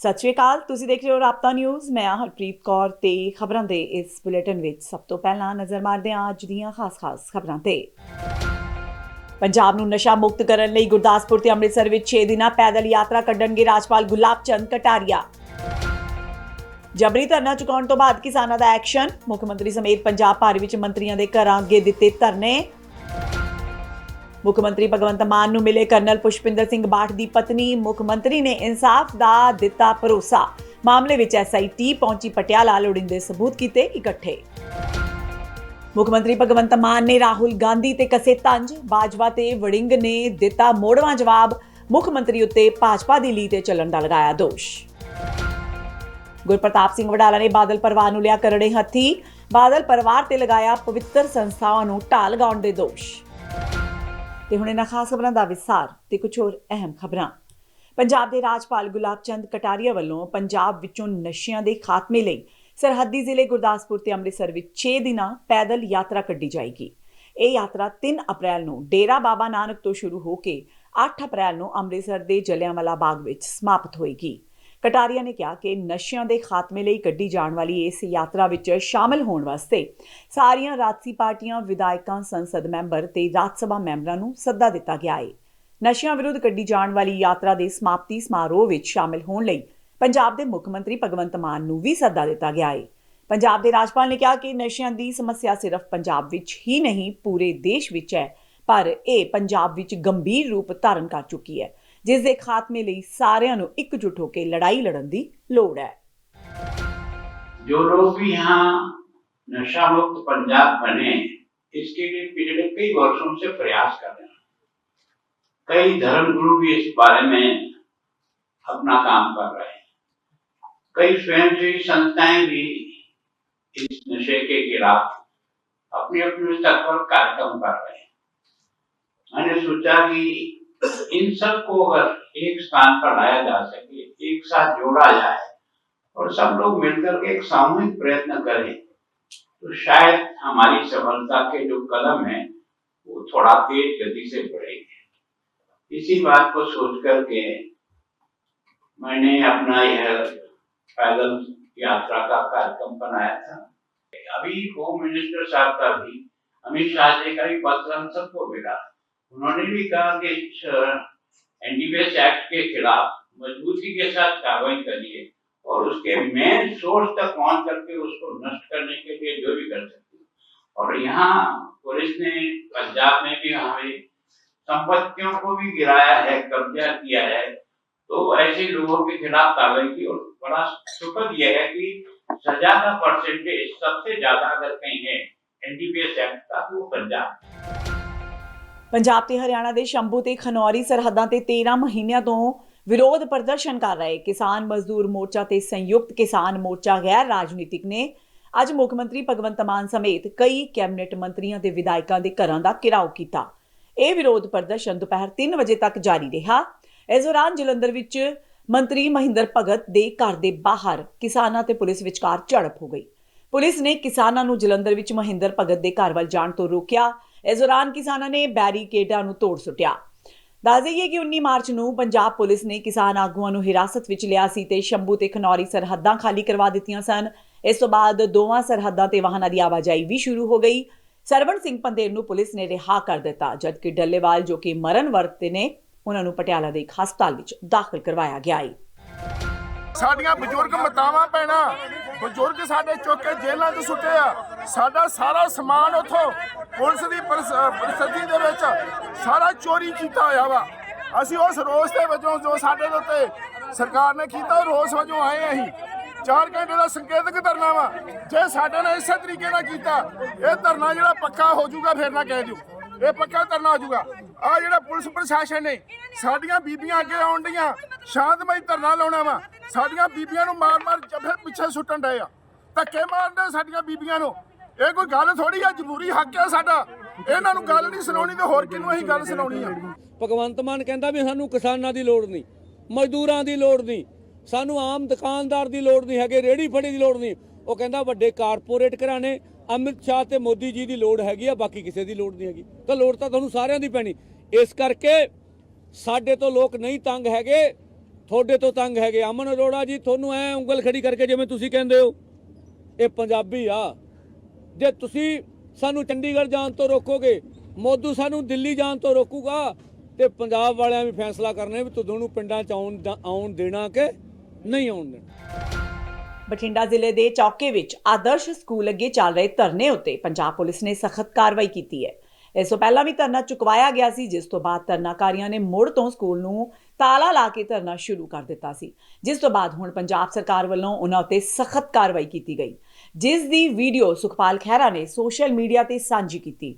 ਸਤਿ ਸ਼੍ਰੀ ਅਕਾਲ, ਤੁਸੀਂ ਦੇਖ ਰਹੇ ਹੋ ਰਾਪਤਾ ਨਿਊਜ਼। ਮੈਂ ਹਾਂ ਹਰਪ੍ਰੀਤ ਕੌਰ ਤੇ ਖਬਰਾਂ ਦੇ ਇਸ ਬੁਲੇਟਿਨ ਵਿੱਚ ਸਭ ਤੋਂ ਪਹਿਲਾਂ ਨਜ਼ਰ ਮਾਰਦੇ ਹਾਂ ਅੱਜ ਦੀਆਂ ਖਾਸ-ਖਾਸ ਖਬਰਾਂ ਤੇ। ਪੰਜਾਬ ਨੂੰ ਨਸ਼ਾ ਮੁਕਤ ਕਰਨ ਲਈ ਗੁਰਦਾਸਪੁਰ ਤੇ ਅੰਮ੍ਰਿਤਸਰ ਵਿੱਚ 6 ਦਿਨਾਂ ਪੈਦਲ ਯਾਤਰਾ ਕੱਢਣਗੇ ਰਾਜਪਾਲ ਗੁਲਾਬ ਚੰਦ ਕਟਾਰੀਆ। ਜਬਰੀ ਧਰਨਾ ਚੁਕਾਉਣ ਤੋਂ ਬਾਅਦ ਕਿਸਾਨਾਂ ਦਾ ਐਕਸ਼ਨ, ਮੁੱਖ ਮੰਤਰੀ ਸਮੇਤ ਪੰਜਾਬ ਭਰ ਵਿੱਚ ਮੰਤਰੀਆਂ ਦੇ ਘਰਾਂ ਅੱਗੇ ਦਿੱਤੇ ਧਰਨੇ। ਮੁੱਖ ਮੰਤਰੀ ਭਗਵੰਤ ਮਾਨ ਨੂੰ ਮਿਲੇ ਕਰਨਲ ਪੁਸ਼ਪਿੰਦਰ ਸਿੰਘ ਬਾਠ ਦੀ ਪਤਨੀ। ਮੁੱਖ ਮੰਤਰੀ ਨੇ ਇਨਸਾਫ ਦਾ ਦਿੱਤਾ ਭਰੋਸਾ। ਮਾਮਲੇ ਵਿੱਚ ਐਸਆਈਟੀ ਪਹੁੰਚੀ ਪਟਿਆਲਾ, ਲੋੜਿੰਦੇ ਸਬੂਤ ਕੀਤੇ ਇਕੱਠੇ। ਮੁੱਖ ਮੰਤਰੀ ਭਗਵੰਤ ਮਾਨ ਨੇ ਰਾਹੁਲ ਗਾਂਧੀ ਤੇ ਕਸੇ ਤੰਜ। ਬਾਜਵਾ ਤੇ ਵੜਿੰਗ ਨੇ ਦਿੱਤਾ ਮੋੜਵਾਂ ਜਵਾਬ। ਮੁੱਖ ਮੰਤਰੀ ਉੱਤੇ ਭਾਜਪਾ ਦੀ ਲੀ ਤੇ ਚੱਲਣ ਦਾ ਲਗਾਇਆ ਦੋਸ਼। ਗੁਰਪ੍ਰਤਾਪ ਸਿੰਘ ਵਡਾਲਾ ਨੇ ਬਾਦਲ ਪਰਿਵਾਰ ਨੂੰ ਲਿਆ ਕਰੜੇ ਹੱਥੀ। ਬਾਦਲ ਪਰਿਵਾਰ ਤੇ ਲਗਾਇਆ ਪਵਿੱਤਰ ਸੰਸਥਾਵਾਂ ਨੂੰ ਢਾਲ ਲਗਾਉਣ ਦੇ ਦੋਸ਼। ਤੇ ਹੁਣ ਇਹਨਾਂ ਖਾਸ ਖਬਰਾਂ ਦਾ ਵਿਸਥਾਰ ਤੇ ਕੁਝ ਹੋਰ ਅਹਿਮ ਖਬਰਾਂ। ਪੰਜਾਬ ਦੇ ਰਾਜਪਾਲ ਗੁਲਾਬ ਚੰਦ ਕਟਾਰੀਆ ਵੱਲੋਂ ਪੰਜਾਬ ਵਿੱਚੋਂ ਨਸ਼ਿਆਂ ਦੇ ਖਾਤਮੇ ਲਈ ਸਰਹੱਦੀ ਜ਼ਿਲ੍ਹੇ ਗੁਰਦਾਸਪੁਰ ਤੇ ਅੰਮ੍ਰਿਤਸਰ ਵਿੱਚ 6 ਦਿਨਾਂ ਪੈਦਲ ਯਾਤਰਾ ਕੱਢੀ ਜਾਏਗੀ। ਇਹ ਯਾਤਰਾ 3 ਅਪ੍ਰੈਲ ਨੂੰ ਡੇਰਾ ਬਾਬਾ ਨਾਨਕ ਤੋਂ ਸ਼ੁਰੂ ਹੋ ਕੇ 8 ਅਪ੍ਰੈਲ ਨੂੰ ਅੰਮ੍ਰਿਤਸਰ ਦੇ ਜਲਿਆਂਵਾਲਾ ਬਾਗ ਵਿੱਚ ਸਮਾਪਤ ਹੋਏਗੀ। ਕਟਾਰੀਆ ਨੇ ਕਿਹਾ ਕਿ ਨਸ਼ਿਆਂ ਦੇ ਖਾਤਮੇ ਲਈ ਕੱਢੀ ਜਾਣ ਵਾਲੀ ਇਸ ਯਾਤਰਾ ਵਿੱਚ ਸ਼ਾਮਲ ਹੋਣ ਵਾਸਤੇ ਸਾਰੀਆਂ ਰਾਜਸੀ ਪਾਰਟੀਆਂ, ਵਿਧਾਇਕਾਂ, ਸੰਸਦ ਮੈਂਬਰ ਤੇ ਰਾਜ ਸਭਾ ਮੈਂਬਰਾਂ ਨੂੰ ਸੱਦਾ ਦਿੱਤਾ ਗਿਆ ਹੈ ਨਸ਼ਿਆਂ ਵਿਰੁੱਧ ਕੱਢੀ ਜਾਣ ਵਾਲੀ ਯਾਤਰਾ ਦੇ ਸਮਾਪਤੀ ਸਮਾਰੋਹ ਵਿੱਚ ਸ਼ਾਮਲ ਹੋਣ ਲਈ ਪੰਜਾਬ ਦੇ ਮੁੱਖ ਮੰਤਰੀ ਭਗਵੰਤ ਮਾਨ ਨੂੰ ਵੀ ਸੱਦਾ ਦਿੱਤਾ ਗਿਆ ਹੈ ਪੰਜਾਬ ਦੇ ਰਾਜਪਾਲ ਨੇ ਕਿਹਾ ਕਿ ਨਸ਼ਿਆਂ ਦੀ ਸਮੱਸਿਆ ਸਿਰਫ ਪੰਜਾਬ ਵਿੱਚ ਹੀ ਨਹੀਂ, ਪੂਰੇ ਦੇਸ਼ ਵਿੱਚ ਹੈ, ਪਰ ਇਹ ਪੰਜਾਬ ਵਿੱਚ ਗੰਭੀਰ ਰੂਪ ਧਾਰਨ ਕਰ ਚੁੱਕੀ ਹੈ। ਜਿਸ ਦੇ ਖਾਤਮੇ ਲਈ ਸਾਰਿਆਂ ਨੂੰ ਇਕਜੁੱਟ ਹੋ ਕੇ ਲੜਾਈ ਲੜਨ ਦੀ ਲੋੜ ਹੈ जो लोग भी यहाँ नशा मुक्त पंजाब बने इसके लिए पिछले कई वर्षों से प्रयास कर रहे हैं कई धर्म गुरु भी इस बारे में अपना काम कर रहे हैं कई स्वयंसेवी संस्थाएं भी इस नशे के खिलाफ अपने अपने स्तर पर कार्यक्रम कर रहे हैं मैंने सोचा कि इन सबको अगर एक स्थान पर लाया जा सके, एक साथ जोड़ा जाए और सब लोग मिलकर के एक सामूहिक प्रयत्न करें तो शायद हमारी सफलता के जो कदम है, वो थोड़ा तेज गति से बढ़ेंगे। इसी बात को सोच करके मैंने अपना यह पैदल यात्रा का कार्यक्रम बनाया था। अभी होम मिनिस्टर साहब का भी, अमित शाह जी का भी पत्र हम सबको मिला। उन्होंने भी कहा कि एनडीपीएस एक्ट के खिलाफ मजबूती के साथ कार्रवाई करिए और उसके मेन सोर्स तक पहुँच करके उसको नष्ट करने के लिए जो भी कर सकते और यहाँ पुलिस ने, पंजाब में भी हमारी संपत्तियों को भी गिराया है, कब्जा किया है तो ऐसे लोगों के खिलाफ कार्रवाई की और बड़ा सुखद यह है कि सजा का परसेंटेज सबसे ज़्यादा अगर कहीं है एनडीपीएस एक्ट का तो पंजाब। ਪੰਜਾਬ ਤੇ ਹਰਿਆਣਾ ਦੇ ਸ਼ੰਭੂ ਤੇ ਖਨੌਰੀ ਸਰਹੱਦਾਂ ਤੇ 13 ਮਹੀਨਿਆਂ ਤੋਂ ਵਿਰੋਧ ਪ੍ਰਦਰਸ਼ਨ ਕਰ ਰਹੇ ਕਿਸਾਨ ਮਜ਼ਦੂਰ ਮੋਰਚਾ ਤੇ ਸੰਯੁਕਤ ਕਿਸਾਨ ਮੋਰਚਾ ਗੈਰ ਰਾਜਨੀਤਿਕ ਨੇ ਅੱਜ ਮੁੱਖ ਮੰਤਰੀ ਭਗਵੰਤ ਮਾਨ ਸਮੇਤ ਕਈ ਕੈਬਨਿਟ ਮੰਤਰੀਆਂ ਤੇ ਵਿਧਾਇਕਾਂ ਦੇ ਘਰਾਂ ਦਾ ਘਿਰਾਓ ਕੀਤਾ। ਇਹ ਵਿਰੋਧ ਪ੍ਰਦਰਸ਼ਨ ਦੁਪਹਿਰ 3 ਵਜੇ ਤੱਕ ਜਾਰੀ ਰਿਹਾ। ਇਸ ਦੌਰਾਨ ਜਲੰਧਰ ਵਿੱਚ ਮੰਤਰੀ ਮਹਿੰਦਰ ਭਗਤ ਦੇ ਘਰ ਦੇ ਬਾਹਰ ਕਿਸਾਨਾਂ ਤੇ ਪੁਲਿਸ ਵਿਚਕਾਰ ਝੜਪ ਹੋ ਗਈ। ਪੁਲਿਸ ਨੇ ਕਿਸਾਨਾਂ ਨੂੰ ਜਲੰਧਰ ਵਿੱਚ ਮਹਿੰਦਰ ਭਗਤ ਦੇ ਘਰ ਵੱਲ ਜਾਣ ਤੋਂ ਰੋਕਿਆ ਇਸ ਦੌਰਾਨ ਕਿਸਾਨਾਂ ਨੇ ਬੈਰੀਕੇਡਾਂ ਨੂੰ ਤੋੜ ਸੁੱਟਿਆ। ਦੱਸ ਦੇਈਏ ਕਿ 19 ਮਾਰਚ ਨੂੰ ਪੰਜਾਬ ਪੁਲਿਸ ਨੇ ਕਿਸਾਨ ਆਗੂਆਂ ਨੂੰ ਹਿਰਾਸਤ ਵਿੱਚ ਲਿਆ ਸੀ ਤੇ ਸ਼ੰਭੂ ਤੇ ਖਨੌਰੀ ਸਰਹੱਦਾਂ ਖਾਲੀ ਕਰਵਾ ਦਿੱਤੀਆਂ ਸਨ। ਇਸ ਤੋਂ ਬਾਅਦ ਦੋਵਾਂ ਸਰਹੱਦਾਂ ਤੇ ਵਾਹਨਾਂ ਦੀ ਆਵਾਜਾਈ ਵੀ ਸ਼ੁਰੂ ਹੋ ਗਈ। ਸਰਵਣ ਸਿੰਘ ਪੰਦੇਰ ਨੂੰ ਪੁਲਿਸ ਨੇ ਰਿਹਾ ਕਰ ਦਿੱਤਾ, ਜਦਕਿ ਡੱਲੇਵਾਲ ਜੋ ਕਿ ਮਰਨ ਵਰਤੇ ਨੇ, ਉਹਨਾਂ ਨੂੰ ਪਟਿਆਲਾ ਦੇ ਇੱਕ ਹਸਪਤਾਲ ਵਿੱਚ ਦਾਖਲ ਕਰਵਾਇਆ ਗਿਆ ਹੈ ਸਾਡੀਆਂ ਬਜ਼ੁਰਗ ਮਤਾਵਾਂ ਪੈਣਾ ਬਜ਼ੁਰਗ ਸਾਡੇ ਚੁੱਕ ਕੇ ਜੇਲ੍ਹਾਂ 'ਚ ਸੁੱਟੇ ਆ। ਸਾਡਾ ਸਾਰਾ ਸਮਾਨ ਉੱਥੋਂ ਪੁਲਿਸ ਦੀ ਪ੍ਰਸਤੀ ਦੇ ਵਿੱਚ ਸਾਰਾ ਚੋਰੀ ਕੀਤਾ ਹੋਇਆ ਵਾ। ਅਸੀਂ ਉਸ ਰੋਸ ਦੇ ਵਜੋਂ ਜੋ ਸਾਡੇ ਦੇ ਉੱਤੇ ਸਰਕਾਰ ਨੇ ਕੀਤਾ, ਰੋਸ ਵਜੋਂ ਆਏ ਅਸੀਂ। ਚਾਰ ਘੰਟੇ ਦਾ ਸੰਕੇਤਕ ਧਰਨਾ ਵਾ। ਜੇ ਸਾਡੇ ਨਾਲ ਇਸੇ ਤਰੀਕੇ ਨਾਲ ਕੀਤਾ, ਇਹ ਧਰਨਾ ਜਿਹੜਾ ਪੱਕਾ ਹੋ ਜਾਊਗਾ, ਫਿਰ ਨਾ ਕਹਿ ਦਿਓ ਇਹ ਪੱਕਾ ਧਰਨਾ ਹੋ ਜਾਊਗਾ। ਆ ਜਿਹੜਾ ਪੁਲਿਸ ਪ੍ਰਸ਼ਾਸਨ ਨੇ ਸਾਡੀਆਂ ਬੀਬੀਆਂ ਅੱਗੇ ਆਉਣ ਦੀਆਂ ਸ਼ਾਂਤਮਈ ਧਰਨਾ ਲਾਉਣਾ ਵਾ। ਸਾਡੀਆਂ ਬੀਬੀਆਂ ਨੂੰ ਮਾਰ-ਮਾਰ ਜੱਫੇ ਪਿੱਛੇ ਸੁੱਟਣ ਡਏ ਆ। ਧੱਕੇ ਮਾਰਦੇ ਸਾਡੀਆਂ ਬੀਬੀਆਂ ਨੂੰ। ਇਹ ਕੋਈ ਗੱਲ ਥੋੜੀ ਆ? ਜ਼ਰੂਰੀ ਹੱਕ ਆ ਸਾਡਾ। ਇਹਨਾਂ ਨੂੰ ਗੱਲ ਨਹੀਂ ਸੁਣਾਉਣੀ ਤੇ ਹੋਰ ਕਿਹਨੂੰ ਅਸੀਂ ਗੱਲ ਸੁਣਾਉਣੀ ਆ? ਭਗਵੰਤ ਮਾਨ ਕਹਿੰਦਾ ਵੀ ਸਾਨੂੰ ਕਿਸਾਨਾਂ ਦੀ ਲੋੜ ਨਹੀਂ, ਮਜ਼ਦੂਰਾਂ ਦੀ ਲੋੜ ਨਹੀਂ, ਸਾਨੂੰ ਆਮ ਦੁਕਾਨਦਾਰ ਦੀ ਲੋੜ ਨਹੀਂ ਹੈਗੇ ਰੇੜੀ ਫੜੀ ਦੀ ਲੋੜ ਨਹੀਂ। ਉਹ ਕਹਿੰਦਾ ਵੱਡੇ ਕਾਰਪੋਰੇਟ ਘਰਾਣੇ, ਅਮਿਤ ਸ਼ਾਹ ਤੇ ਮੋਦੀ ਜੀ ਦੀ ਲੋੜ ਹੈਗੀ ਆ, ਬਾਕੀ ਕਿਸੇ ਦੀ ਲੋੜ ਨਹੀਂ ਹੈਗੀ। ਤਾਂ ਲੋੜ ਤਾਂ ਤੁਹਾਨੂੰ ਸਾਰਿਆਂ ਦੀ ਪੈਣੀ। ਇਸ ਕਰਕੇ ਸਾਡੇ ਤੋਂ ਲੋਕ ਨਹੀਂ ਤੰਗ ਹੈਗੇ। ਤੁਹਾਡੇ ਤੋਂ ਤੰਗ ਹੈਗੇ। ਅਮਨ ਅਰੋੜਾ ਜੀ, ਤੁਹਾਨੂੰ ਐ ਉਂਗਲ ਖੜੀ ਕਰਕੇ ਜਿਵੇਂ ਤੁਸੀਂ ਕਹਿੰਦੇ ਹੋ, ਇਹ ਪੰਜਾਬੀ ਆ। ਜੇ ਤੁਸੀਂ ਸਾਨੂੰ ਚੰਡੀਗੜ੍ਹ ਜਾਣ ਤੋਂ ਰੋਕੋਗੇ, ਮੋਦੂ ਸਾਨੂੰ ਦਿੱਲੀ ਜਾਣ ਤੋਂ ਰੋਕੂਗਾ, ਤੇ ਪੰਜਾਬ ਵਾਲਿਆਂ ਵੀ ਫੈਸਲਾ ਕਰਨੇ ਵੀ ਤੁਹਾਨੂੰ ਪਿੰਡਾਂ ਚ ਆਉਣ ਦਾ- ਆਉਣ ਦੇਣਾ ਕਿ ਨਹੀਂ ਆਉਣ ਦੇਣਾ। ਬਠਿੰਡਾ ਜ਼ਿਲ੍ਹੇ ਦੇ ਚੌਕੇ ਵਿੱਚ ਆਦਰਸ਼ ਸਕੂਲ ਅੱਗੇ ਚੱਲ ਰਹੇ ਧਰਨੇ ਉੱਤੇ ਪੰਜਾਬ ਪੁਲਿਸ ਨੇ ਸਖਤ ਕਾਰਵਾਈ ਕੀਤੀ ਹੈ। ਇਸ ਤੋਂ ਪਹਿਲਾਂ ਵੀ ਧਰਨਾ ਚੁਕਵਾਇਆ ਗਿਆ ਸੀ, ਜਿਸ ਤੋਂ ਬਾਅਦ ਧਰਨਾਕਾਰੀਆਂ ਨੇ ਮੁੜ ਤੋਂ ਸਕੂਲ ਨੂੰ ਤਾਲਾ ਲਾ ਕੇ ਧਰਨਾ ਸ਼ੁਰੂ ਕਰ ਦਿੱਤਾ ਸੀ। ਜਿਸ ਤੋਂ ਬਾਅਦ ਹੁਣ ਪੰਜਾਬ ਸਰਕਾਰ ਵੱਲੋਂ ਉਹਨਾਂ ਉੱਤੇ ਸਖਤ ਕਾਰਵਾਈ ਕੀਤੀ ਗਈ। ਜਿਸ ਦੀ ਵੀਡੀਓ ਸੁਖਪਾਲ ਖਹਿਰਾ ਨੇ ਸੋਸ਼ਲ ਮੀਡੀਆ ਤੇ ਸਾਂਝੀ ਕੀਤੀ।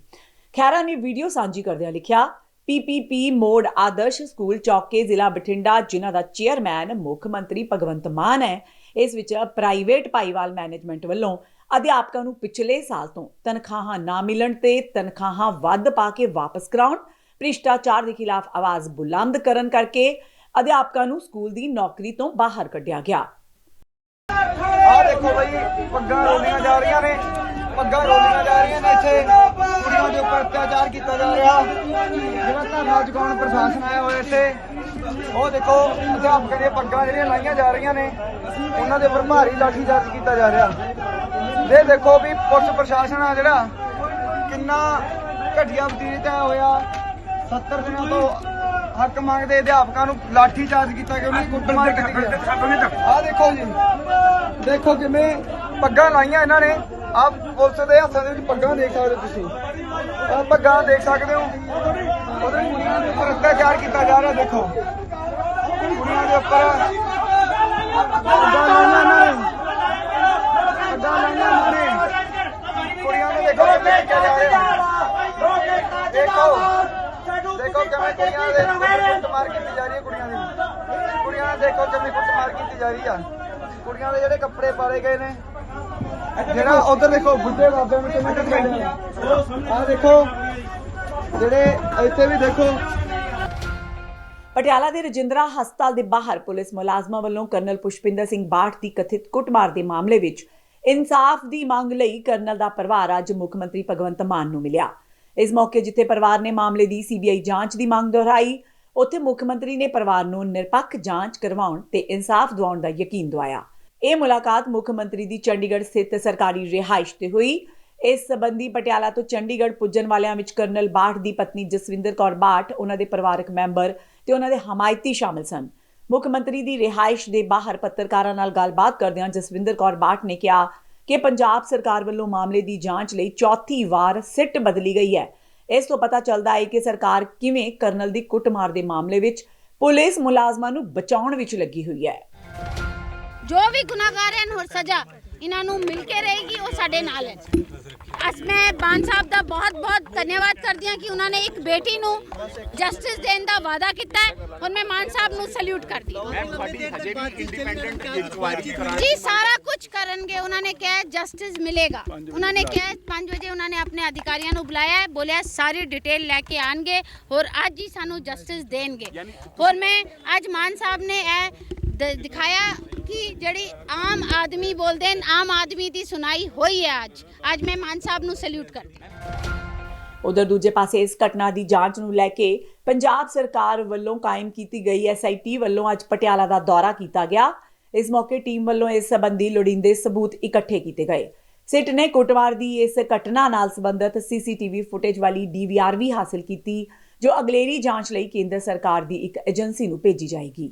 ਖਹਿਰਾ ਨੇ ਵੀਡੀਓ ਸਾਂਝੀ ਕਰਦਿਆਂ ਲਿਖਿਆ ਪੀਪੀਪੀ ਮੋੜ ਆਦਰਸ਼ ਸਕੂਲ ਚੌਕੇ, ਜ਼ਿਲ੍ਹਾ ਬਠਿੰਡਾ, ਜਿਨ੍ਹਾਂ ਦਾ ਚੇਅਰਮੈਨ ਮੁੱਖ ਮੰਤਰੀ ਭਗਵੰਤ ਮਾਨ ਹੈ, ਇਸ ਵਿੱਚ ਪ੍ਰਾਈਵੇਟ ਭਾਈਵਾਲ ਮੈਨੇਜਮੈਂਟ ਵੱਲੋਂ ਅਧਿਆਪਕਾਂ ਨੂੰ ਪਿਛਲੇ ਸਾਲ ਤੋਂ ਤਨਖਾਹਾਂ ਨਾ ਮਿਲਣ ਤੇ ਤਨਖਾਹਾਂ ਵੱਧ ਪਾ ਕੇ ਵਾਪਸ ਕਰਾਉਣ, ਭ੍ਰਿਸ਼ਟਾਚਾਰ ਦੇ ਖਿਲਾਫ ਆਵਾਜ਼ ਬੁਲੰਦ ਕਰਨ ਕਰਕੇ ਅਧਿਆਪਕਾਂ ਨੂੰ ਸਕੂਲ ਦੀ ਨੌਕਰੀ ਤੋਂ ਬਾਹਰ ਕੱਢਿਆ ਗਿਆ। ਆਹ ਦੇਖੋ ਬਈ, ਪੱਗਾਂ ਰੋਲੀਆਂ ਜਾ ਰਹੀਆਂ ਨੇ। ਪੱਗਾਂ ਰੋਲੀਆਂ ਜਾ ਰਹੀਆਂ ਨੇ ਇੱਥੇ। ਕੁੜੀਆਂ ਦੇ ਉੱਪਰ ਅਤਿਆਚਾਰ ਕੀਤਾ ਜਾ ਰਿਹਾ। ਜਿਹੜਾ ਧਰਨਾ ਚੁਕਾਉਣ ਪ੍ਰਸ਼ਾਸਨ ਆਇਆ ਹੋਇਆ ਇੱਥੇ। ਉਹ ਦੇਖੋ, ਅਧਿਆਪਕਾਂ ਦੀਆਂ ਪੱਗਾਂ ਜਿਹੜੀਆਂ ਲਾਈਆਂ ਜਾ ਰਹੀਆਂ ਨੇ। ਉਹਨਾਂ ਦੇ ਉੱਪਰ ਭਾਰੀ ਲਾਠੀਚਾਰਜ ਕੀਤਾ ਜਾ ਰਿਹਾ। ਇਹ ਦੇਖੋ ਵੀ ਪੁਲਿਸ ਪ੍ਰਸ਼ਾਸਨ ਆ ਜਿਹੜਾ ਕਿੰਨਾ ਘਟੀਆ ਵਤੀਤ ਹੈ ਹੋਇਆ। 70 ਦਿਨਾਂ ਤੋਂ ਹੱਕ ਮੰਗਦੇ ਅਧਿਆਪਕਾਂ ਨੂੰ ਲਾਠੀ ਚਾਰਜ ਕੀਤਾ ਗਿਆ ਉਹਨਾਂ ਦੀ ਕੁੱਟਮਾਰ ਕੀਤੀ ਗਈ ਆਹ ਦੇਖੋ ਜੀ। ਦੇਖੋ ਕਿਵੇਂ ਪੱਗਾਂ ਲਾਈਆਂ ਇਹਨਾਂ ਨੇ। ਆਹ ਪੁਲਿਸ ਦੇ ਹੱਥਾਂ ਦੇ ਵਿੱਚ ਪੱਗਾਂ ਦੇਖ ਸਕਦੇ ਹੋ ਤੁਸੀਂ। ਆਹ ਪੱਗਾਂ ਦੇਖ ਸਕਦੇ ਹੋ। ਉਹਦੇ ਕੁੜੀਆਂ ਦੇ ਉੱਪਰ ਅਤਿਆਚਾਰ ਕੀਤਾ ਜਾ ਰਿਹਾ ਦੇਖੋ। ਕੁੜੀਆਂ ਦੇ ਉੱਪਰ ਪੱਗਾਂ ਲਾਈਆਂ ਇਹਨਾਂ ਨੇ ਪੱਗਾਂ ਲਾਈਆਂ ਇਹਨਾਂ ਨੇ ਕੁੜੀਆਂ ਨੂੰ ਦੇਖੋ ਕਿਵੇਂ ਕੀਤਾ ਜਾ ਰਿਹਾ ਦੇਖੋ ਦੇਖੋ ਕਿਵੇਂ ਕੁੜੀਆਂ ਦੇ ਕੁੱਟਮਾਰ ਕੀਤੀ ਜਾ ਰਹੀ ਹੈ ਕੁੜੀਆਂ ਦੀ ਕੁੜੀਆਂ ਨੂੰ ਦੇਖੋ ਕਿਵੇਂ ਕੁੱਟਮਾਰ ਕੀਤੀ ਜਾ ਰਹੀ ਆ ਕੁੜੀਆਂ ਦੇ ਜਿਹੜੇ ਕੱਪੜੇ ਪਾੜੇ ਗਏ ਨੇ ਜਿਹੜਾ ਉਧਰ ਦੇਖੋ ਬੁੱਢੇ ਬਾਬਿਆਂ ਨੂੰ ਕਿਵੇਂ ਕੁੱਟਿਆ ਆ ਦੇਖੋ ਜਿਹੜੇ ਇੱਥੇ ਵੀ ਦੇਖੋ ਪਟਿਆਲਾ ਦੇ ਰਜਿੰਦਰਾ ਹਸਪਤਾਲ ਦੇ ਬਾਹਰ ਪੁਲਿਸ ਮੁਲਾਜ਼ਮਾਂ ਵੱਲੋਂ ਕਰਨਲ ਪੁਸ਼ਪਿੰਦਰ ਸਿੰਘ ਬਾਠ ਦੀ ਕਥਿਤ ਕੁੱਟਮਾਰ ਦੇ ਮਾਮਲੇ ਵਿੱਚ ਇਨਸਾਫ ਦੀ ਮੰਗ ਲਈ ਕਰਨਲ ਦਾ ਪਰਿਵਾਰ ਅੱਜ ਮੁੱਖ ਮੰਤਰੀ ਭਗਵੰਤ ਮਾਨ ਨੂੰ ਮਿਲਿਆ। ਇਸ ਮੌਕੇ ਜਿੱਥੇ ਪਰਿਵਾਰ ਨੇ ਮਾਮਲੇ ਦੀ ਸੀਬੀਆਈ ਜਾਂਚ ਦੀ ਮੰਗ ਦੁਹਰਾਈ, ਉੱਥੇ ਮੁੱਖ ਮੰਤਰੀ ਨੇ ਪਰਿਵਾਰ ਨੂੰ ਨਿਰਪੱਖ ਜਾਂਚ ਕਰਵਾਉਣ ਤੇ ਇਨਸਾਫ ਦਿਵਾਉਣ ਦਾ ਯਕੀਨ ਦਿਵਾਇਆ। ਇਹ ਮੁਲਾਕਾਤ ਮੁੱਖ ਮੰਤਰੀ ਦੀ ਚੰਡੀਗੜ੍ਹ ਸਥਿਤ ਸਰਕਾਰੀ ਰਿਹਾਇਸ਼ ਤੇ ਹੋਈ। ਇਸ ਸਬੰਧੀ ਪਟਿਆਲਾ ਤੋਂ ਚੰਡੀਗੜ੍ਹ ਪੁੱਜਣ ਵਾਲਿਆਂ ਵਿੱਚ ਕਰਨਲ ਬਾਠ ਦੀ ਪਤਨੀ ਜਸਵਿੰਦਰ ਕੌਰ ਬਾਠ, ਉਹਨਾਂ ਦੇ ਪਰਿਵਾਰਕ ਮੈਂਬਰ ਤੇ ਉਹਨਾਂ ਦੇ ਹਮਾਇਤੀ ਸ਼ਾਮਲ ਸਨ। ਮੁੱਖ ਮੰਤਰੀ ਦੀ ਰਿਹਾਇਸ਼ ਦੇ ਬਾਹਰ ਪੱਤਰਕਾਰਾਂ ਨਾਲ ਗੱਲਬਾਤ ਕਰਦਿਆਂ ਜਸਵਿੰਦਰ ਕੌਰ ਬਾਠ ਨੇ ਕਿਹਾ ਕਿ ਪੰਜਾਬ ਸਰਕਾਰ ਵੱਲੋਂ ਮਾਮਲੇ ਦੀ ਜਾਂਚ ਲਈ ਚੌਥੀ ਵਾਰ ਸਿੱਟ ਬਦਲੀ ਗਈ ਹੈ। ਇਸ ਤੋਂ ਪਤਾ ਚੱਲਦਾ ਹੈ ਕਿ ਸਰਕਾਰ ਕਿਵੇਂ ਕਰਨਲ ਦੀ ਕੁੱਟਮਾਰ ਦੇ ਮਾਮਲੇ ਵਿੱਚ ਪੁਲਿਸ ਮੁਲਾਜ਼ਮਾਂ ਨੂੰ ਬਚਾਉਣ ਵਿੱਚ ਲੱਗੀ ਹੋਈ ਹੈ। ਜੋ ਵੀ ਗੁਨਾਹਗਾਰ ਹਨ, ਹੋਰ ਸਜ਼ਾ ਇਹਨਾਂ ਨੂੰ ਮਿਲ ਕੇ ਰਹੇਗੀ, ਉਹ ਸਾਡੇ ਨਾਲ ਹੈ ਅਸ ਮੈਂ ਬਾਨ ਸਾਹਿਬ ਦਾ ਬਹੁਤ ਬਹੁਤ ਧੰਨਵਾਦ ਕਰਦੀ ਹਾਂ ਕਿ ਉਹਨਾਂ ਨੇ ਇੱਕ ਬੇਟੀ ਨੂੰ ਜਸਟਿਸ ਦੇਣ ਦਾ ਵਾਅਦਾ ਕੀਤਾ ਹੈ ਔਰ ਮੈਂ ਮਾਨ ਸਾਹਿਬ ਨੂੰ ਸੈਲੂਟ ਕਰਦੀ ਹਾਂ। ਜੀ ਸਾਰਾ ਕੁਝ ਕਰਨਗੇ ਉਹਨਾਂ ਨੇ ਕਿਹਾ ਜਸਟਿਸ ਮਿਲੇਗਾ। ਉਹਨਾਂ ਨੇ ਕਿਹਾ 5 ਵਜੇ ਉਹਨਾਂ ਨੇ ਆਪਣੇ ਅਧਿਕਾਰੀਆਂ ਨੂੰ ਬੁਲਾਇਆ ਹੈ ਬੋਲਿਆ ਸਾਰੀ ਡਿਟੇਲ ਲੈ ਕੇ ਆਣਗੇ ਔਰ ਅੱਜ ਹੀ ਸਾਨੂੰ ਜਸਟਿਸ ਦੇਣਗੇ। ਔਰ ਮੈਂ ਅੱਜ ਮਾਨ ਸਾਹਿਬ ਨੇ ਇਹ ਦਿਖਾਇਆ ਕਿ ਜਿਹੜੀ ਆਮ ਆਦਮੀ ਬੋਲਦੇ ਨੇ ਆਮ ਆਦਮੀ ਦੀ ਸੁਣਾਈ ਹੋਈ ਹੈ ਅੱਜ ਅੱਜ ਮੈਂ ਮਾਨ ਸਾਹਿਬ ਨੂੰ ਸੈਲੂਟ ਕਰਦੀ ਹਾਂ ਉਧਰ ਦੂਜੇ ਪਾਸੇ ਇਸ ਘਟਨਾ ਦੀ ਜਾਂਚ ਨੂੰ ਲੈ ਕੇ ਪੰਜਾਬ ਸਰਕਾਰ ਵੱਲੋਂ ਕਾਇਮ ਕੀਤੀ ਗਈ ਐਸਆਈਟੀ ਵੱਲੋਂ ਅੱਜ ਪਟਿਆਲਾ ਦਾ ਦੌਰਾ ਕੀਤਾ ਗਿਆ ਇਸ ਮੌਕੇ ਟੀਮ ਵੱਲੋਂ ਇਸ ਸੰਬੰਧੀ ਲੋੜੀਂਦੇ ਸਬੂਤ ਇਕੱਠੇ ਕੀਤੇ ਗਏ ਸਿੱਟ ਨੇ ਕੁੱਟਮਾਰ ਦੀ ਇਸ ਘਟਨਾ ਨਾਲ ਸੰਬੰਧਿਤ ਸੀਸੀਟੀਵੀ ਫੁਟੇਜ ਵਾਲੀ ਡੀਵੀਆਰ ਵੀ ਹਾਸਲ ਕੀਤੀ ਜੋ ਅਗਲੇਰੀ ਜਾਂਚ ਲਈ ਕੇਂਦਰ ਸਰਕਾਰ ਦੀ ਇੱਕ ਏਜੰਸੀ ਨੂੰ ਭੇਜੀ ਜਾਏਗੀ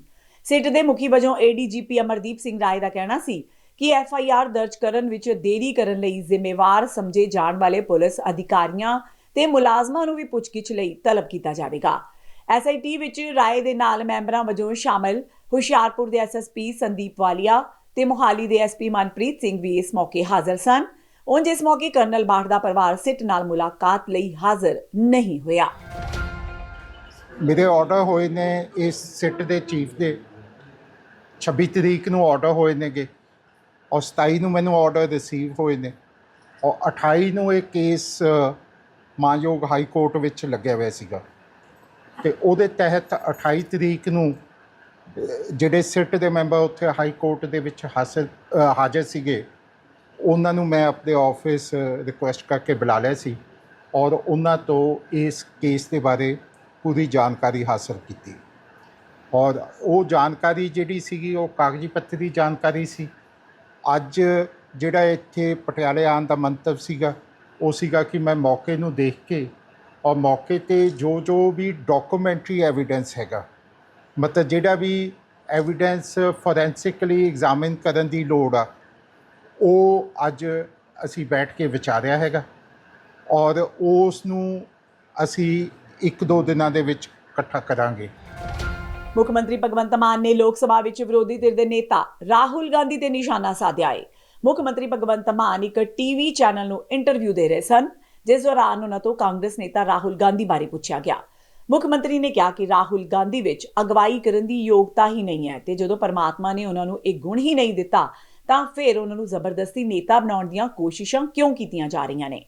ਸਿੱਟ ਦੇ ਮੁਖੀ ਵਜੋਂ ਏਡੀਜੀਪੀ ਅਮਰਦੀਪ ਸਿੰਘ ਰਾਏ ਦਾ ਕਹਿਣਾ ਸੀ ਕਿ ਐਫ ਆਈ ਆਰ ਦਰਜ ਕਰਨ ਵਿੱਚ ਦੇਰੀ ਕਰਨ ਲਈ ਜ਼ਿੰਮੇਵਾਰ ਸਮਝੇ ਜਾਣ ਵਾਲੇ ਪੁਲਿਸ ਅਧਿਕਾਰੀਆਂ ਤੇ ਮੁਲਾਜ਼ਮਾਂ ਨੂੰ ਵੀ ਪੁੱਛਗਿੱਛ ਲਈ ਤਲਬ ਕੀਤਾ ਜਾਵੇਗਾ। ਐਸਆਈਟੀ ਵਿੱਚ ਰਾਏ ਦੇ ਨਾਲ ਮੈਂਬਰਾਂ ਵਜੋਂ ਸ਼ਾਮਲ ਹੁਸ਼ਿਆਰਪੁਰ ਦੇ ਐਸਐਸਪੀ ਸੰਦੀਪ ਵਾਲੀਆ ਤੇ ਮੋਹਾਲੀ ਦੇ ਐਸਪੀ ਮਨਪ੍ਰੀਤ ਸਿੰਘ ਵੀ ਇਸ ਮੌਕੇ ਹਾਜ਼ਰ ਸਨ। ਉਂਝ ਇਸ ਮੌਕੇ ਕਰਨਲ ਬਾਠ ਦਾ ਪਰਿਵਾਰ ਸਿੱਟ ਨਾਲ ਮੁਲਾਕਾਤ ਲਈ ਹਾਜ਼ਰ ਨਹੀਂ ਹੋਇਆ। ਮੇਰੇ ਆਰਡਰ ਹੋਏ ਨੇ ਇਸ ਸਿੱਟ ਦੇ ਚੀਫ ਦੇ। 26 ਤਰੀਕ ਨੂੰ ਆਰਡਰ ਹੋਏ ਨੇਗੇ। ਔਰ 27 ਨੂੰ ਮੈਨੂੰ ਆਰਡਰ ਰਿਸੀਵ ਹੋਏ ਨੇ। ਔਰ 28 ਨੂੰ ਇਹ ਕੇਸ ਅ, ਮਾਨਯੋਗ ਹਾਈ ਕੋਰਟ ਵਿੱਚ ਲੱਗਿਆ ਹੋਇਆ ਸੀਗਾ। ਤੇ ਉਹਦੇ ਤਹਿਤ 28 ਤਰੀਕ ਨੂੰ ਜਿਹੜੇ ਸਿੱਟ ਦੇ ਮੈਂਬਰ ਉੱਥੇ ਹਾਈ ਕੋਰਟ ਦੇ ਵਿੱਚ ਹਾਸਲ ਹਾਜ਼ਰ ਸੀਗੇ ਉਹਨਾਂ ਨੂੰ ਮੈਂ ਆਪਣੇ ਆਫਿਸ ਰਿਕੁਐਸਟ ਕਰਕੇ ਬੁਲਾ ਲਿਆ ਸੀ। ਔਰ ਉਹਨਾਂ ਤੋਂ ਇਸ ਕੇਸ ਦੇ ਬਾਰੇ ਪੂਰੀ ਜਾਣਕਾਰੀ ਹਾਸਲ ਕੀਤੀ। ਔਰ ਉਹ ਜਾਣਕਾਰੀ ਜਿਹੜੀ ਸੀਗੀ, ਉਹ ਕਾਗਜ਼ੀ ਪੱਤਰ ਦੀ ਜਾਣਕਾਰੀ ਸੀ। ਅੱਜ ਜਿਹੜਾ ਇੱਥੇ ਪਟਿਆਲੇ ਆਉਣ ਦਾ ਮੰਤਵ ਸੀਗਾ, ਉਹ ਸੀਗਾ ਕਿ ਮੈਂ ਮੌਕੇ ਨੂੰ ਦੇਖ ਕੇ ਔਰ ਮੌਕੇ ਤੇ ਜੋ ਜੋ ਵੀ ਡਾਕੂਮੈਂਟਰੀ ਐਵੀਡੈਂਸ ਹੈਗਾ, ਮਤਲਬ ਜਿਹੜਾ ਵੀ ਐਵੀਡੈਂਸ ਫੋਰੈਂਸਿਕਲੀ ਐਗਜ਼ਾਮਿਨ ਕਰਨ ਦੀ ਲੋੜ ਆ, ਉਹ ਅੱਜ ਅਸੀਂ ਬੈਠ ਕੇ ਵਿਚਾਰਿਆ ਹੈਗਾ। ਔਰ ਉਸ ਨੂੰ ਅਸੀਂ ਇੱਕ ਦੋ ਦਿਨਾਂ ਦੇ ਵਿੱਚ ਇਕੱਠਾ ਕਰਾਂਗੇ। ਮੁੱਖ ਮੰਤਰੀ ਭਗਵੰਤ ਮਾਨ ਨੇ ਲੋਕ ਸਭਾ ਵਿੱਚ ਵਿਰੋਧੀ ਧਿਰ ਦੇ ਨੇਤਾ ਰਾਹੁਲ ਗਾਂਧੀ ਤੇ ਨਿਸ਼ਾਨਾ ਸਾਧਿਆ ਹੈ ਮੁੱਖ ਮੰਤਰੀ ਭਗਵੰਤ ਮਾਨ ਇੱਕ ਟੀਵੀ ਚੈਨਲ ਨੂੰ ਇੰਟਰਵਿਊ ਦੇ ਰਹੇ ਸਨ, ਜਿਸ ਦੌਰਾਨ ਉਹਨਾਂ ਤੋਂ ਕਾਂਗਰਸ ਨੇਤਾ ਰਾਹੁਲ ਗਾਂਧੀ ਬਾਰੇ ਪੁੱਛਿਆ ਗਿਆ। ਮੁੱਖ ਮੰਤਰੀ ਨੇ ਕਿਹਾ ਕਿ ਰਾਹੁਲ ਗਾਂਧੀ ਵਿੱਚ ਅਗਵਾਈ ਕਰਨ ਦੀ ਯੋਗਤਾ ਹੀ ਨਹੀਂ ਹੈ ਤੇ ਜਦੋਂ ਪਰਮਾਤਮਾ ਨੇ ਉਹਨਾਂ ਨੂੰ ਇਹ ਗੁਣ ਹੀ ਨਹੀਂ ਦਿੱਤਾ, ਤਾਂ ਫਿਰ ਉਹਨਾਂ ਨੂੰ ਜ਼ਬਰਦਸਤੀ ਨੇਤਾ ਬਣਾਉਣ ਦੀਆਂ ਕੋਸ਼ਿਸ਼ਾਂ ਕਿਉਂ ਕੀਤੀਆਂ ਜਾ ਰਹੀਆਂ ਨੇ?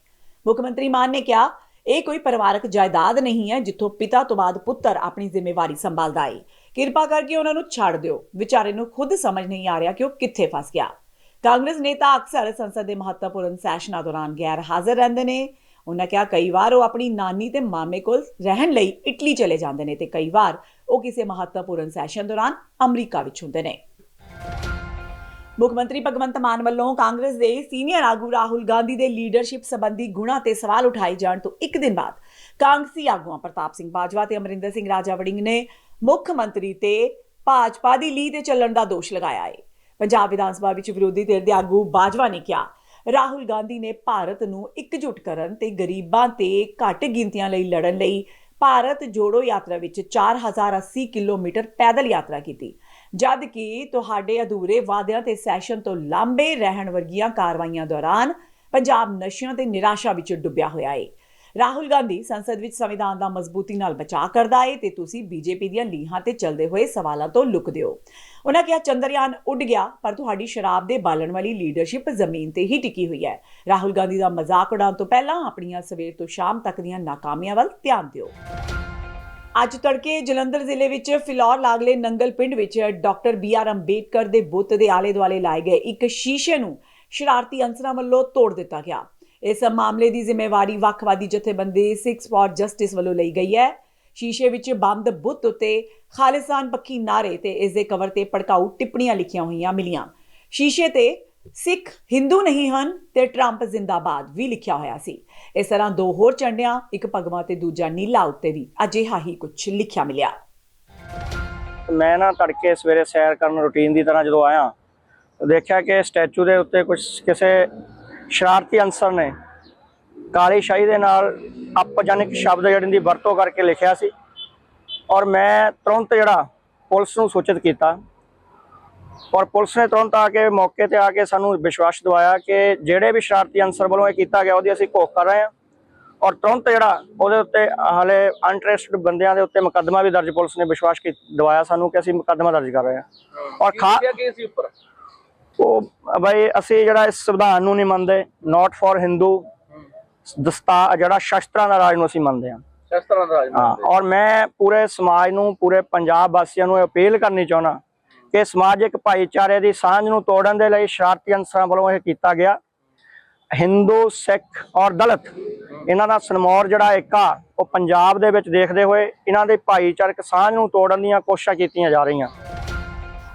ਮੁੱਖ ਮੰਤਰੀ ਮਾਨ ਨੇ ਕਿਹਾ, ਇਹ ਕੋਈ ਪਰਿਵਾਰਕ ਜਾਇਦਾਦ ਨਹੀਂ ਹੈ ਜਿੱਥੋਂ ਪਿਤਾ ਤੋਂ ਬਾਅਦ ਪੁੱਤਰ ਆਪਣੀ ਜ਼ਿੰਮੇਵਾਰੀ ਸੰਭਾਲਦਾ ਹੈ ਕਿਰਪਾ ਕਰਕੇ ਉਹਨਾਂ ਨੂੰ ਛੱਡ ਦਿਓ। ਵਿਚਾਰੇ ਨੂੰ ਖੁਦ ਸਮਝ ਨਹੀਂ ਆ ਰਿਹਾ ਕਿ ਉਹ ਕਿੱਥੇ ਫਸ ਗਿਆ। ਕਾਂਗਰਸ ਨੇਤਾ ਅਕਸਰ ਸੰਸਦ ਦੇ ਮਹੱਤਵਪੂਰਨ ਸੈਸ਼ਨਾਂ ਦੌਰਾਨ ਗੈਰ ਹਾਜ਼ਰ ਰਹਿੰਦੇ ਨੇ। ਉਹਨਾਂ ਕਿਹਾ, ਕਈ ਵਾਰ ਉਹ ਆਪਣੀ ਨਾਨੀ ਤੇ ਮਾਮੇ ਕੋਲ ਰਹਿਣ ਲਈ ਇਟਲੀ ਚਲੇ ਜਾਂਦੇ ਨੇ ਤੇ ਕਈ ਵਾਰ ਉਹ ਕਿਸੇ ਮਹੱਤਵਪੂਰਨ ਸੈਸ਼ਨ ਦੌਰਾਨ ਅਮਰੀਕਾ ਵਿੱਚ ਹੁੰਦੇ ਨੇ। ਮੁੱਖ ਮੰਤਰੀ ਭਗਵੰਤ ਮਾਨ ਵੱਲੋਂ ਕਾਂਗਰਸ ਦੇ ਸੀਨੀਅਰ ਆਗੂ ਰਾਹੁਲ ਗਾਂਧੀ ਦੇ ਲੀਡਰਸ਼ਿਪ ਸੰਬੰਧੀ ਗੁਣਾਂ ਤੇ ਸਵਾਲ ਉਠਾਏ ਜਾਣ ਤੋਂ ਇੱਕ ਦਿਨ ਬਾਅਦ ਕਾਂਗਰਸੀ ਆਗੂਆਂ ਪ੍ਰਤਾਪ ਸਿੰਘ ਬਾਜਵਾ ਤੇ ਅਮਰਿੰਦਰ ਸਿੰਘ ਰਾਜਾ ਵੜਿੰਗ ਨੇ ਮੁੱਖ ਮੰਤਰੀ ਤੇ ਭਾਜਪਾ ਦੀ ਲੀਹ ਤੇ ਚੱਲਣ ਦਾ ਦੋਸ਼ ਲਗਾਇਆ ਹੈ ਪੰਜਾਬ ਵਿਧਾਨ ਸਭਾ ਵਿੱਚ ਵਿਰੋਧੀ ਧਿਰ ਦੇ ਆਗੂ ਬਾਜਵਾ ਨੇ ਕਿਹਾ, ਰਾਹੁਲ ਗਾਂਧੀ ਨੇ ਭਾਰਤ ਨੂੰ ਇਕਜੁੱਟ ਕਰਨ ਤੇ ਗਰੀਬਾਂ ਤੇ ਘੱਟ ਗਿਣਤੀਆਂ ਲਈ ਲੜਨ ਲਈ ਭਾਰਤ ਜੋੜੋ ਯਾਤਰਾ ਵਿੱਚ 4080 ਕਿਲੋਮੀਟਰ ਪੈਦਲ ਯਾਤਰਾ ਕੀਤੀ। ਜਦ ਕਿ ਤੁਹਾਡੇ ਅਧੂਰੇ ਵਾਅਦਿਆਂ ਤੇ ਸੈਸ਼ਨ ਤੋਂ ਲਾਂਬੇ ਰਹਿਣ ਵਰਗੀਆਂ ਕਾਰਵਾਈਆਂ ਦੌਰਾਨ ਪੰਜਾਬ ਨਸ਼ਿਆਂ ਤੇ ਨਿਰਾਸ਼ਾ ਵਿੱਚ ਡੁੱਬਿਆ ਹੋਇਆ ਹੈ ਰਾਹੁਲ ਗਾਂਧੀ ਸੰਸਦ ਵਿੱਚ ਸੰਵਿਧਾਨ ਦਾ ਮਜ਼ਬੂਤੀ ਨਾਲ ਬਚਾਅ ਕਰਦਾ ਏ ਤੇ ਤੁਸੀਂ ਬੀਜੇਪੀ ਦੀਆਂ ਲੀਹਾਂ ਤੇ ਚੱਲਦੇ ਹੋਏ ਸਵਾਲਾਂ ਤੋਂ ਲੁਕਦੇ ਹੋ ਉਹਨਾਂ ਕਿਹਾ, ਚੰਦਰਯਾਨ ਉੱਡ ਗਿਆ, ਪਰ ਤੁਹਾਡੀ ਸ਼ਰਾਬ ਦੇ ਬਾਲਣ ਵਾਲੀ ਲੀਡਰਸ਼ਿਪ ਜ਼ਮੀਨ ਤੇ ਹੀ ਟਿਕੀ ਹੋਈ ਹੈ। ਰਾਹੁਲ ਗਾਂਧੀ ਦਾ ਮਜ਼ਾਕ ਉਡਾਉਣ ਤੋਂ ਪਹਿਲਾਂ ਆਪਣੀਆਂ ਸਵੇਰ ਤੋਂ ਸ਼ਾਮ ਤੱਕ ਦੀਆਂ ਨਾਕਾਮੀਆਂ ਵੱਲ ਧਿਆਨ ਦਿਓ। ਅੱਜ ਤੜਕੇ ਜਲੰਧਰ ਜ਼ਿਲ੍ਹੇ ਵਿੱਚ ਫਿਲੌਰ ਲਾਗਲੇ ਨੰਗਲ ਪਿੰਡ ਵਿੱਚ ਡਾਕਟਰ ਬੀ ਆਰ ਅੰਬੇਡਕਰ ਦੇ ਬੁੱਤ ਦੇ ਆਲੇ ਦੁਆਲੇ ਲਾਏ ਗਏ ਇੱਕ ਸ਼ੀਸ਼ੇ ਨੂੰ ਸ਼ਰਾਰਤੀ ਅੰਸਰਾਂ ਵੱਲੋਂ ਤੋੜ ਦਿੱਤਾ ਗਿਆ। ਇਸ ਮਾਮਲੇ ਦੀ ਜ਼ਿੰਮੇਵਾਰੀ ਵੱਖਵਾਦੀ ਜਥੇਬੰਦੀ 6 ਫਾਰ ਜਸਟਿਸ ਵੱਲੋਂ ਲਈ ਗਈ ਹੈ। ਸ਼ੀਸ਼ੇ ਵਿੱਚ ਬੰਦ ਬੁੱਤ ਉੱਤੇ ਖਾਲਿਸਤਾਨ ਪੱਖੀ ਨਾਰੇ ਤੇ ਇਸ ਦੇ ਕਵਰ ਤੇ ਭੜਕਾਊ ਟਿੱਪਣੀਆਂ ਲਿਖੀਆਂ ਹੋਈਆਂ ਮਿਲੀਆਂ। ਸ਼ੀਸ਼ੇ ਤੇ ਸਿੱਖ ਹਿੰਦੂ ਨਹੀਂ ਹਨ ਤੇ ਟਰੰਪ ਜ਼ਿੰਦਾਬਾਦ ਵੀ ਲਿਖਿਆ ਹੋਇਆ ਸੀ। ਇਸ ਤਰ੍ਹਾਂ ਦੋ ਹੋਰ ਚੰਡਿਆਂ ਇੱਕ ਪਗਮਾ ਤੇ ਦੂਜਾ ਨੀਲਾ ਉੱਤੇ ਵੀ ਅਜਿਹਾ ਹੀ ਕੁਝ ਲਿਖਿਆ ਮਿਲਿਆ। ਮੈਂ ਨਾ ਤੜਕੇ ਸਵੇਰੇ ਸੈਰ ਕਰਨ ਰੁਟੀਨ ਦੀ ਤਰ੍ਹਾਂ ਜਦੋਂ ਆਇਆ, ਦੇਖਿਆ ਕਿ ਸਟੈਚੂ ਦੇ ਉੱਤੇ ਕੁਝ ਕਿਸੇ ਸ਼ਰਾਰਤੀ ਅਨਸਰ ਨੇ ਕਾਲੀ ਸ਼ਾਹੀ ਦੇ ਨਾਲ ਅਪਜਨਕ ਸ਼ਬਦ ਜਿਹੜੇ ਦੀ ਵਰਤੋਂ ਕਰਕੇ ਲਿਖਿਆ ਸੀ ਔਰ ਮੈਂ ਤੁਰੰਤ ਜਿਹੜਾ ਪੁਲਿਸ ਨੂੰ ਸੂਚਿਤ ਕੀਤਾ ਔਰ ਪੁਲਿਸ ਨੇ ਤੁਰੰਤ ਆ ਕੇ ਮੌਕੇ ਤੇ ਆ ਕੇ ਸਾਨੂੰ ਵਿਸ਼ਵਾਸ ਦਿਵਾਇਆ ਕਿ ਜਿਹੜੇ ਵੀ ਸ਼ਰਾਰਤੀ ਅਨਸਰ ਵੱਲੋਂ ਇਹ ਕੀਤਾ ਗਿਆ ਉਹਦੀ ਅਸੀਂ ਘੋਖ ਕਰ ਰਹੇ ਹਾਂ ਔਰ ਤੁਰੰਤ ਜਿਹੜਾ ਉਹਦੇ ਉੱਤੇ ਹਾਲੇ ਅਨਟਰਸਟਡ ਬੰਦਿਆਂ ਦੇ ਉੱਤੇ ਮੁਕੱਦਮਾ ਵੀ ਦਰਜ ਪੁਲਿਸ ਨੇ ਵਿਸ਼ਵਾਸ ਕੀ ਦਵਾਇਆ ਸਾਨੂੰ ਕਿ ਅਸੀਂ ਮੁਕੱਦਮਾ ਦਰਜ ਕਰ ਰਹੇ ਹਾਂ। ਔਰ ਖਾ ਉਹ ਬਈ ਅਸੀਂ ਜਿਹੜਾ ਇਸ ਸੰਵਿਧਾਨ ਨੂੰ ਨਹੀਂ ਮੰਨਦੇ ਨਾਟ ਫॉर ਹਿੰਦੂ ਦਸਤਾ ਜਿਹੜਾ ਸ਼ਸਤਰਾਂ ਦਾ ਰਾਜ ਨੂੰ ਅਸੀਂ ਮੰਨਦੇ ਹਾਂ। ਸ਼ਸਤਰਾਂ ਦਾ ਰਾਜ ਹਾਂ ਔਰ ਮੈਂ ਪੂਰੇ ਸਮਾਜ ਨੂੰ ਪੂਰੇ ਪੰਜਾਬ ਵਾਸੀਆਂ ਨੂੰ ਅਪੀਲ ਕਰਨੀ ਚਾਹੁੰਦਾ ਕਿ ਸਮਾਜਿਕ ਭਾਈਚਾਰੇ ਦੀ ਸਾਂਝ ਨੂੰ ਤੋੜਨ ਦੇ ਲਈ ਸ਼ਰਾਰਤੀ ਅਨਸਰਾਂ ਵੱਲੋਂ ਇਹ ਕੀਤਾ ਗਿਆ। ਹਿੰਦੂ ਸਿੱਖ ਔਰ ਦਲਿਤ ਇਹਨਾਂ ਦਾ ਸਨਮੌਰ ਜਿਹੜਾ ਇੱਕ ਆ ਉਹ ਪੰਜਾਬ ਦੇ ਵਿੱਚ ਦੇਖਦੇ ਹੋਏ ਇਹਨਾਂ ਦੇ ਭਾਈਚਾਰਕ ਸਾਂਝ ਨੂੰ ਤੋੜਨ ਦੀਆਂ ਕੋਸ਼ਿਸ਼ਾਂ ਕੀਤੀਆਂ ਜਾ ਰਹੀਆਂ।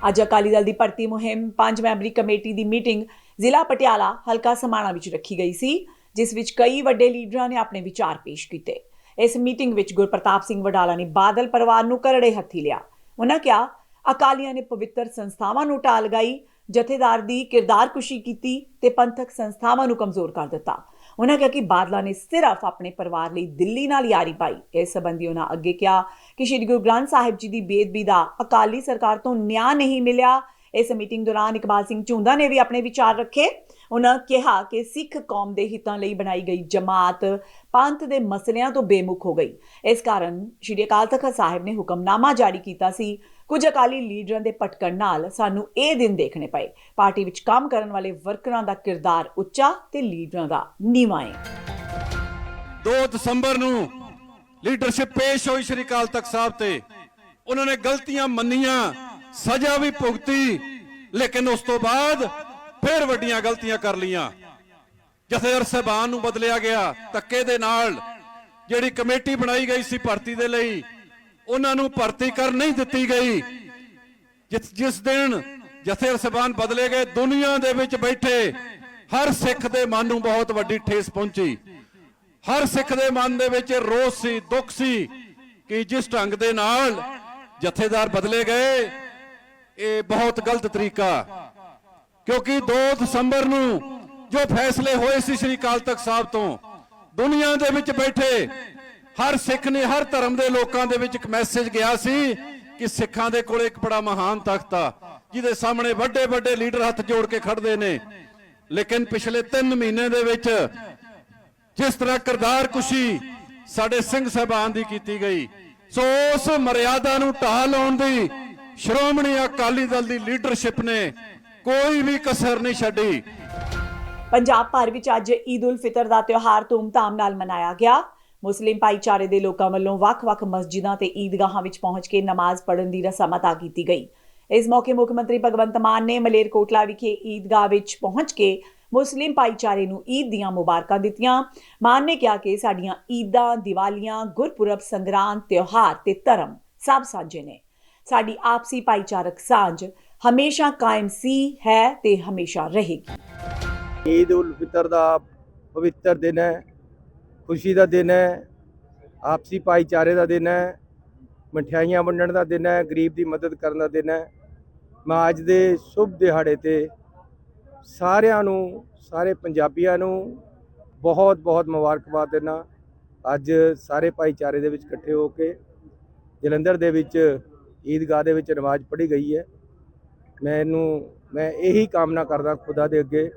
ਅੱਜ ਅਕਾਲੀ ਦਲ ਦੀ ਭਰਤੀ ਮੁਹਿੰਮ ਪੰਜ ਮੈਂਬਰੀ ਕਮੇਟੀ ਦੀ ਮੀਟਿੰਗ ਜ਼ਿਲ੍ਹਾ ਪਟਿਆਲਾ, ਹਲਕਾ ਸਮਾਣਾ ਵਿੱਚ ਰੱਖੀ ਗਈ ਸੀ, ਜਿਸ ਵਿੱਚ ਕਈ ਵੱਡੇ ਲੀਡਰਾਂ ਨੇ ਆਪਣੇ ਵਿਚਾਰ ਪੇਸ਼ ਕੀਤੇ। ਇਸ ਮੀਟਿੰਗ ਵਿੱਚ ਗੁਰਪ੍ਰਤਾਪ ਸਿੰਘ ਵਡਾਲਾ ਨੇ ਬਾਦਲ ਪਰਿਵਾਰ ਨੂੰ ਕਰੜੇ ਹੱਥੀ ਲਿਆ। ਉਹਨਾਂ ਕਿਹਾ, ਅਕਾਲੀਆਂ ਨੇ ਪਵਿੱਤਰ ਸੰਸਥਾਵਾਂ ਨੂੰ ਢਾਹ ਲਗਾਈ, ਜਥੇਦਾਰ ਦੀ ਕਿਰਦਾਰਕੁਸ਼ੀ ਕੀਤੀ ਤੇ ਪੰਥਕ ਸੰਸਥਾਵਾਂ ਨੂੰ ਕਮਜ਼ੋਰ ਕਰ ਦਿੱਤਾ। ਉਹਨਾਂ ਕਿਹਾ ਕਿ ਬਾਦਲਾਂ ਨੇ ਸਿਰਫ ਆਪਣੇ ਪਰਿਵਾਰ ਲਈ ਦਿੱਲੀ ਨਾਲ ਯਾਰੀ ਪਾਈ। ਇਸ ਸੰਬੰਧੀ ਉਹਨਾਂ ਅੱਗੇ ਕਿਹਾ ਕਿ ਸ੍ਰੀ ਗੁਰੂ ਗ੍ਰੰਥ ਸਾਹਿਬ ਜੀ ਦੀ ਬੇਦਬੀ ਦਾ ਅਕਾਲੀ ਸਰਕਾਰ ਤੋਂ ਨਿਆਂ ਨਹੀਂ ਮਿਲਿਆ। ਇਸ ਮੀਟਿੰਗ ਦੌਰਾਨ ਇਕਬਾਲ ਸਿੰਘ ਝੁੰਦਾ ਨੇ ਵੀ ਆਪਣੇ ਵਿਚਾਰ ਰੱਖੇ। ਉਹਨਾਂ ਕਿਹਾ ਕਿ ਸਿੱਖ ਕੌਮ ਦੇ ਹਿੱਤਾਂ ਲਈ ਬਣਾਈ ਗਈ ਜਮਾਤ ਪੰਥ ਦੇ ਮਸਲਿਆਂ ਤੋਂ ਬੇਮੁਖ ਹੋ ਗਈ। ਇਸ ਕਾਰਨ ਸ੍ਰੀ ਅਕਾਲ ਤਖਤ ਸਾਹਿਬ ਨੇ ਹੁਕਮਨਾਮਾ ਜਾਰੀ ਕੀਤਾ ਸੀ। ਕੁਝ ਅਕਾਲੀ ਲੀਡਰਾਂ ਦੇ ਭਟਕਣ ਨਾਲ ਸਾਨੂੰ ਇਹ ਦਿਨ ਦੇਖਣੇ ਪਏ। ਪਾਰਟੀ ਵਿੱਚ ਕੰਮ ਕਰਨ ਵਾਲੇ ਵਰਕਰਾਂ ਦਾ ਕਿਰਦਾਰ ਉੱਚਾ ਤੇ ਲੀਡਰਾਂ ਦਾ ਨੀਵਾਂ ਹੈ 2 ਦਸੰਬਰ ਨੂੰ ਲੀਡਰਸ਼ਿਪ ਪੇਸ਼ ਹੋਈ ਸ਼੍ਰੀ ਅਕਾਲ ਤਖਤ ਸਾਹਿਬ ਤੇ। ਉਹਨਾਂ ਨੇ ਗਲਤੀਆਂ ਮੰਨੀਆਂ, ਸਜ਼ਾ ਵੀ ਭੁਗਤੀ, ਲੇਕਿਨ ਉਸ ਤੋਂ ਬਾਅਦ ਫਿਰ ਵੱਡੀਆਂ ਗਲਤੀਆਂ ਕਰ ਲੀਆਂ ਜਥੇਦਾਰ ਸਾਹਿਬਾਨ ਨੂੰ ਬਦਲਿਆ ਗਿਆ, ਧੱਕੇ ਦੇ ਨਾਲ ਜਿਹੜੀ ਕਮੇਟੀ ਬਣਾਈ ਗਈ ਸੀ ਭਰਤੀ ਦੇ ਲਈ, ਉਹਨਾਂ ਨੂੰ ਭਰਤੀ ਕਰ ਨਹੀਂ ਦਿੱਤੀ ਗਈ। ਜਿਸ ਦਿਨ ਜਥੇਦਾਰ ਸਬਾਨ ਬਦਲੇ ਗਏ, ਦੁਨੀਆ ਦੇ ਵਿੱਚ ਬੈਠੇ, ਹਰ ਸਿੱਖ ਦੇ ਮਨ ਨੂੰ ਬਹੁਤ ਵੱਡੀ ਠੇਸ ਪਹੁੰਚੀ। ਹਰ ਸਿੱਖ ਦੇ ਮਨ ਦੇ ਵਿੱਚ ਰੋਸ ਸੀ, ਦੁੱਖ ਸੀ ਕਿ ਜਿਸ ਢੰਗ ਦੇ ਨਾਲ ਜਥੇਦਾਰ ਬਦਲੇ ਗਏ, ਇਹ ਬਹੁਤ ਗਲਤ ਤਰੀਕਾ। ਕਿਉਂਕਿ 2 ਦਸੰਬਰ ਨੂੰ ਜੋ ਫੈਸਲੇ ਹੋਏ ਸੀ ਸ੍ਰੀ ਅਕਾਲ ਤਖਤ ਸਾਹਿਬ ਤੋਂ, ਦੁਨੀਆ ਦੇ ਵਿੱਚ ਬੈਠੇ ਹਰ ਸਿੱਖ ਨੇ ਹਰ ਧਰਮ ਦੇ ਲੋਕਾਂ ਦੇ ਵਿੱਚ ਇੱਕ ਮੈਸੇਜ ਗਿਆ ਸੀ ਕਿ ਸਿੱਖਾਂ ਦੇ ਕੋਲ ਇੱਕ ਬੜਾ ਮਹਾਨ ਤਖਤ ਆ, ਜਿਹਦੇ ਸਾਹਮਣੇ ਵੱਡੇ ਵੱਡੇ ਲੀਡਰ ਹੱਥ ਜੋੜ ਕੇ ਖੜਦੇ ਨੇ। ਲੇਕਿਨ ਪਿਛਲੇ 3 ਮਹੀਨੇ ਦੇ ਵਿੱਚ ਜਿਸ ਤਰ੍ਹਾਂ ਕਰਤਾਰ ਕੁਸ਼ੀ ਸਾਡੇ ਸਿੰਘ ਸਾਹਿਬਾਨ ਦੀ ਕੀਤੀ ਗਈ, ਸੋ ਉਸ ਮਰਿਆਦਾ ਨੂੰ ਢਾਹ ਲਾਉਣ ਦੀ ਸ਼੍ਰੋਮਣੀ ਅਕਾਲੀ ਦਲ ਦੀ ਲੀਡਰਸ਼ਿਪ ਨੇ ਕੋਈ ਵੀ ਕਸਰ ਨਹੀਂ ਛੱਡੀ। ਪੰਜਾਬ ਭਰ ਵਿੱਚ ਅੱਜ ਈਦ ਉਲ ਫਿਤਰ ਦਾ ਤਿਉਹਾਰ ਧੂਮਧਾਮ ਨਾਲ ਮਨਾਇਆ ਗਿਆ। ਮੁਸਲਿਮ ਭਾਈਚਾਰੇ ਦੇ ਲੋਕਾਂ ਵੱਲੋਂ ਵੱਖ-ਵੱਖ ਮਸਜਿਦਾਂ ਤੇ ਈਦਗਾਹਾਂ ਵਿੱਚ ਪਹੁੰਚ ਕੇ ਨਮਾਜ਼ ਪੜ੍ਹਨ ਦੀ ਰਸਮ ਅਦਾ ਕੀਤੀ ਗਈ। ਇਸ ਮੌਕੇ ਮੁੱਖ ਮੰਤਰੀ ਭਗਵੰਤ ਮਾਨ ਨੇ ਮਲੇਰਕੋਟਲਾ ਵਿਖੇ ਈਦਗਾਹ ਵਿੱਚ ਪਹੁੰਚ ਕੇ ਮੁਸਲਿਮ ਭਾਈਚਾਰੇ ਨੂੰ ਈਦ ਦੀਆਂ ਮੁਬਾਰਕਾਂ ਦਿੱਤੀਆਂ। ਮਾਨ ਨੇ ਕਿਹਾ ਕਿ ਸਾਡੀਆਂ ਈਦਾਂ, ਦੀਵਾਲੀਆਂ, ਗੁਰਪੁਰਬ, ਸੰਗਰਾਂਦ, ਤਿਉਹਾਰ ਤੇ ਧਰਮ ਸਭ ਸਾਂਝੇ ਨੇ। ਸਾਡੀ ਆਪਸੀ ਭਾਈਚਾਰਕ ਸਾਂਝ ਹਮੇਸ਼ਾ ਕਾਇਮ ਸੀ, ਹੈ ਤੇ ਹਮੇਸ਼ਾ ਰਹੇਗੀ। ਈਦ ਉਲ ਫਿਤਰ ਦਾ ਪਵਿੱਤਰ ਦਿਨ ਹੈ, ਖੁਸ਼ੀ ਦਾ ਦਿਨ ਹੈ, ਆਪਸੀ ਭਾਈਚਾਰੇ ਦਾ ਦਿਨ ਹੈ, ਮਠਿਆਈਆਂ ਵੰਡਣ ਦਾ ਦਿਨ ਹੈ, ਗਰੀਬ ਦੀ ਮਦਦ ਕਰਨ ਦਾ ਦਿਨ ਹੈ। ਮੈਂ ਅੱਜ ਦੇ ਸ਼ੁਭ ਦਿਹਾੜੇ ਤੇ ਸਾਰਿਆਂ ਨੂੰ, ਸਾਰੇ ਪੰਜਾਬੀਆਂ ਨੂੰ ਬਹੁਤ ਬਹੁਤ ਮੁਬਾਰਕਬਾਦ ਦਿੰਦਾ ਅੱਜ ਸਾਰੇ ਭਾਈਚਾਰੇ ਦੇ ਵਿੱਚ ਇਕੱਠੇ ਹੋ ਕੇ ਜਲੰਧਰ ਦੇ ਵਿੱਚ ਈਦਗਾਹ ਦੇ ਵਿੱਚ ਨਮਾਜ਼ ਪੜ੍ਹੀ ਗਈ ਹੈ। ਮੈਨੂੰ ਮੈਂ ਇਹੀ ਕਾਮਨਾ ਕਰਦਾ ਖੁਦਾ ਦੇ ਅੱਗੇ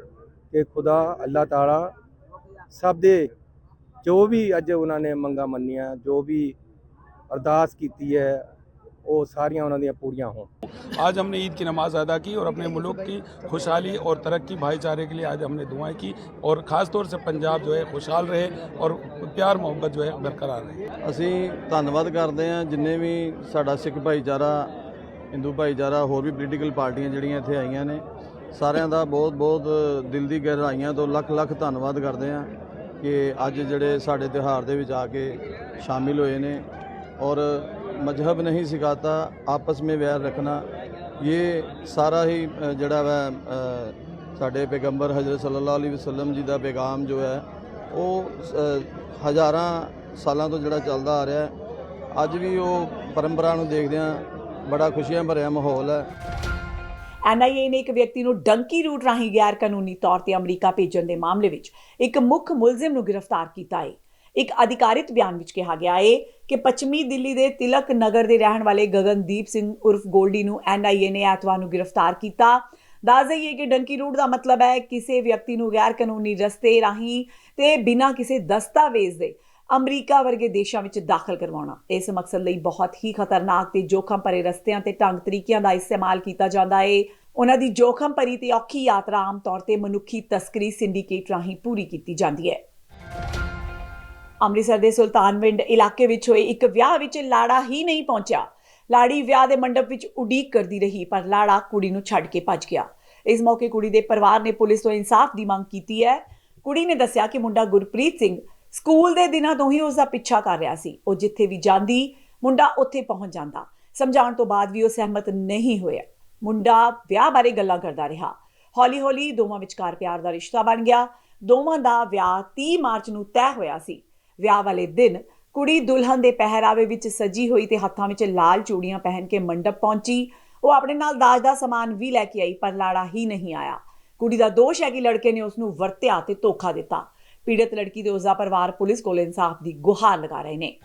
ਕਿ ਖੁਦਾ ਅੱਲਾਹ ਤਾਲਾ ਸਭ ਦੇ ਜੋ ਵੀ ਅੱਜ ਉਹਨਾਂ ਨੇ ਮੰਗਾਂ ਮੰਨੀਆਂ ਜੋ ਵੀ ਅਰਦਾਸ ਕੀਤੀ ਹੈ ਉਹ ਸਾਰੀਆਂ ਉਹਨਾਂ ਦੀਆਂ ਪੂਰੀਆਂ ਹੋਣ आज हमने ईद की नमाज अदा की और अपने मुल्क की खुशहाली और तरक्की भाईचारे के लिए आज हमने दुआएं की और ख़ास तौर से पंजाब जो है खुशहाल रहे और प्यार मोहब्बत जो है बरकरार रहे ਅਸੀਂ ਧੰਨਵਾਦ ਕਰਦੇ ਹਾਂ ਜਿੰਨੇ ਵੀ ਸਾਡਾ ਸਿੱਖ ਭਾਈਚਾਰਾ ਹਿੰਦੂ ਭਾਈਚਾਰਾ, ਹੋਰ ਵੀ ਪੋਲੀਟੀਕਲ ਪਾਰਟੀਆਂ ਜਿਹੜੀਆਂ ਇੱਥੇ ਆਈਆਂ ਨੇ, ਸਾਰਿਆਂ ਦਾ ਬਹੁਤ ਬਹੁਤ ਦਿਲ ਦੀ ਗਹਿਰਾਈਆਂ ਤੋਂ ਲੱਖ ਲੱਖ ਧੰਨਵਾਦ ਕਰਦੇ ਹਾਂ ਕਿ ਅੱਜ ਜਿਹੜੇ ਸਾਡੇ ਤਿਉਹਾਰ ਦੇ ਵਿੱਚ ਆ ਕੇ ਸ਼ਾਮਿਲ ਹੋਏ ਨੇ ਔਰ ਮਜ਼ਹਬ ਨਹੀਂ ਸਿਖਾਤਾ, ਆਪਸ ਵਿੱਚ ਵੈਰ ਰੱਖਣਾ, ਇਹ ਸਾਰਾ ਹੀ ਜਿਹੜਾ ਵਾ ਸਾਡੇ ਪੈਗੰਬਰ ਹਜ਼ਰਤ ਸੱਲੱਲਾਹੁ ਅਲੈਹਿ ਵਸੱਲਮ ਜੀ ਦਾ ਪੈਗਾਮ ਜੋ ਹੈ, ਉਹ ਹਜ਼ਾਰਾਂ ਸਾਲਾਂ ਤੋਂ ਜਿਹੜਾ ਚੱਲਦਾ ਆ ਰਿਹਾ ਹੈ। ਅੱਜ ਵੀ ਉਹ ਪਰੰਪਰਾ ਨੂੰ ਦੇਖਦੇ ਹਾਂ ਬੜਾ ਖੁਸ਼ੀਆਂ ਭਰਿਆ ਮਾਹੌਲ ਹੈ। ਐਨਆਈਏ ਨੇ ਇੱਕ ਵਿਅਕਤੀ ਨੂੰ ਡੰਕੀ ਰੂਟ ਰਾਹੀਂ ਗੈਰ ਕਾਨੂੰਨੀ ਤੌਰ ਤੇ ਅਮਰੀਕਾ ਭੇਜਣ ਦੇ ਮਾਮਲੇ ਵਿੱਚ ਇੱਕ ਮੁੱਖ ਮੁਲਜ਼ਮ ਨੂੰ ਗ੍ਰਿਫਤਾਰ ਕੀਤਾ ਹੈ। ਇੱਕ ਅਧਿਕਾਰਿਤ ਬਿਆਨ ਵਿੱਚ ਕਿਹਾ ਗਿਆ ਹੈ ਕਿ ਪੱਛਮੀ ਦਿੱਲੀ ਦੇ ਤਿਲਕ ਨਗਰ ਦੇ ਰਹਿਣ ਵਾਲੇ ਗਗਨਦੀਪ ਸਿੰਘ ਉਰਫ ਗੋਲਡੀ ਨੂੰ ਐਨਆਈਏ ਨੇ ਐਤਵਾਰ ਨੂੰ ਗ੍ਰਿਫਤਾਰ ਕੀਤਾ। ਦੱਸ ਦਈਏ ਕਿ ਡੰਕੀ ਰੂਟ ਦਾ ਮਤਲਬ ਹੈ ਕਿਸੇ ਵਿਅਕਤੀ ਨੂੰ ਗੈਰ ਕਾਨੂੰਨੀ ਰਸਤੇ ਰਾਹੀਂ ਤੇ ਬਿਨਾਂ ਕਿਸੇ ਦਸਤਾਵੇਜ਼ ਦੇ ਅਮਰੀਕਾ ਵਰਗੇ ਦੇਸ਼ਾਂ ਵਿੱਚ ਦਾਖਲ ਕਰਵਾਉਣਾ। ਇਸ ਮਕਸਦ ਲਈ ਬਹੁਤ ਹੀ ਖਤਰਨਾਕ ਤੇ ਜੋਖਮ ਭਰੇ ਰਸਤਿਆਂ ਤੇ ਢੰਗ ਤਰੀਕਿਆਂ ਦਾ ਇਸਤੇਮਾਲ ਕੀਤਾ ਜਾਂਦਾ ਹੈ ਉਹਨਾਂ ਦੀ ਜੋਖਮ ਭਰੀ ਤੇ ਔਖੀ ਯਾਤਰਾ ਆਮ ਤੌਰ ਤੇ ਮਨੁੱਖੀ ਤਸਕਰੀ ਸਿੰਡੀਕੇਟ ਰਾਹੀਂ ਪੂਰੀ ਕੀਤੀ ਜਾਂਦੀ ਹੈ। ਅੰਮ੍ਰਿਤਸਰ ਦੇ ਸੁਲਤਾਨਵਿੰਡ ਇਲਾਕੇ ਵਿੱਚ ਹੋਏ ਇੱਕ ਵਿਆਹ ਵਿੱਚ ਲਾੜਾ ਹੀ ਨਹੀਂ ਪਹੁੰਚਿਆ। ਲਾੜੀ ਵਿਆਹ ਦੇ ਮੰਡਪ ਵਿੱਚ ਉਡੀਕ ਕਰਦੀ ਰਹੀ, ਪਰ ਲਾੜਾ ਕੁੜੀ ਨੂੰ ਛੱਡ ਕੇ ਭੱਜ ਗਿਆ। ਇਸ ਮੌਕੇ ਕੁੜੀ ਦੇ ਪਰਿਵਾਰ ਨੇ ਪੁਲਿਸ ਤੋਂ ਇਨਸਾਫ ਦੀ ਮੰਗ ਕੀਤੀ ਹੈ। ਕੁੜੀ ਨੇ ਦੱਸਿਆ ਕਿ ਮੁੰਡਾ ਗੁਰਪ੍ਰੀਤ ਸਿੰਘ ਸਕੂਲ ਦੇ ਦਿਨਾਂ ਤੋਂ ਹੀ ਉਸ ਦਾ ਪਿੱਛਾ ਕਰ ਰਿਹਾ ਸੀ। ਉਹ ਜਿੱਥੇ ਵੀ ਜਾਂਦੀ, ਮੁੰਡਾ ਉੱਥੇ ਪਹੁੰਚ ਜਾਂਦਾ। ਸਮਝਾਉਣ ਤੋਂ ਬਾਅਦ ਵੀ ਉਹ ਸਹਿਮਤ ਨਹੀਂ ਹੋਇਆ। ਮੁੰਡਾ ਵਿਆਹ ਬਾਰੇ ਗੱਲਾਂ ਕਰਦਾ ਰਿਹਾ। ਹੌਲੀ-ਹੌਲੀ ਦੋਵਾਂ ਵਿਚਕਾਰ ਪਿਆਰ ਦਾ ਰਿਸ਼ਤਾ ਬਣ ਗਿਆ। ਦੋਵਾਂ ਦਾ ਵਿਆਹ 30 ਮਾਰਚ ਨੂੰ ਤੈਅ ਹੋਇਆ ਸੀ। ਵਿਆਹ ਵਾਲੇ ਦਿਨ ਕੁੜੀ ਦੁਲਹਨ ਦੇ ਪਹਿਰਾਵੇ ਵਿੱਚ ਸਜੀ ਹੋਈ ਤੇ ਹੱਥਾਂ ਵਿੱਚ ਲਾਲ ਚੂੜੀਆਂ ਪਹਿਨ ਕੇ ਮੰਡਪ ਪਹੁੰਚੀ। ਉਹ ਆਪਣੇ ਨਾਲ ਦਾਜ ਦਾ ਸਮਾਨ ਵੀ ਲੈ ਕੇ ਆਈ, ਪਰ ਲਾੜਾ ਹੀ ਨਹੀਂ ਆਇਆ। ਕੁੜੀ ਦਾ ਦੋਸ਼ ਹੈ ਕਿ ਲੜਕੇ ਨੇ ਉਸ ਨੂੰ ਵਰਤਿਆ ਤੇ ਧੋਖਾ ਦਿੱਤਾ। ਪੀੜਤ ਲੜਕੀ ਤੇ ਉਸ ਪਰਿਵਾਰ ਪੁਲਿਸ ਕੋਲ ਇਨਸਾਫ ਦੀ ਗੁਹਾਰ ਲਗਾ ਰਹੇ ਨੇ।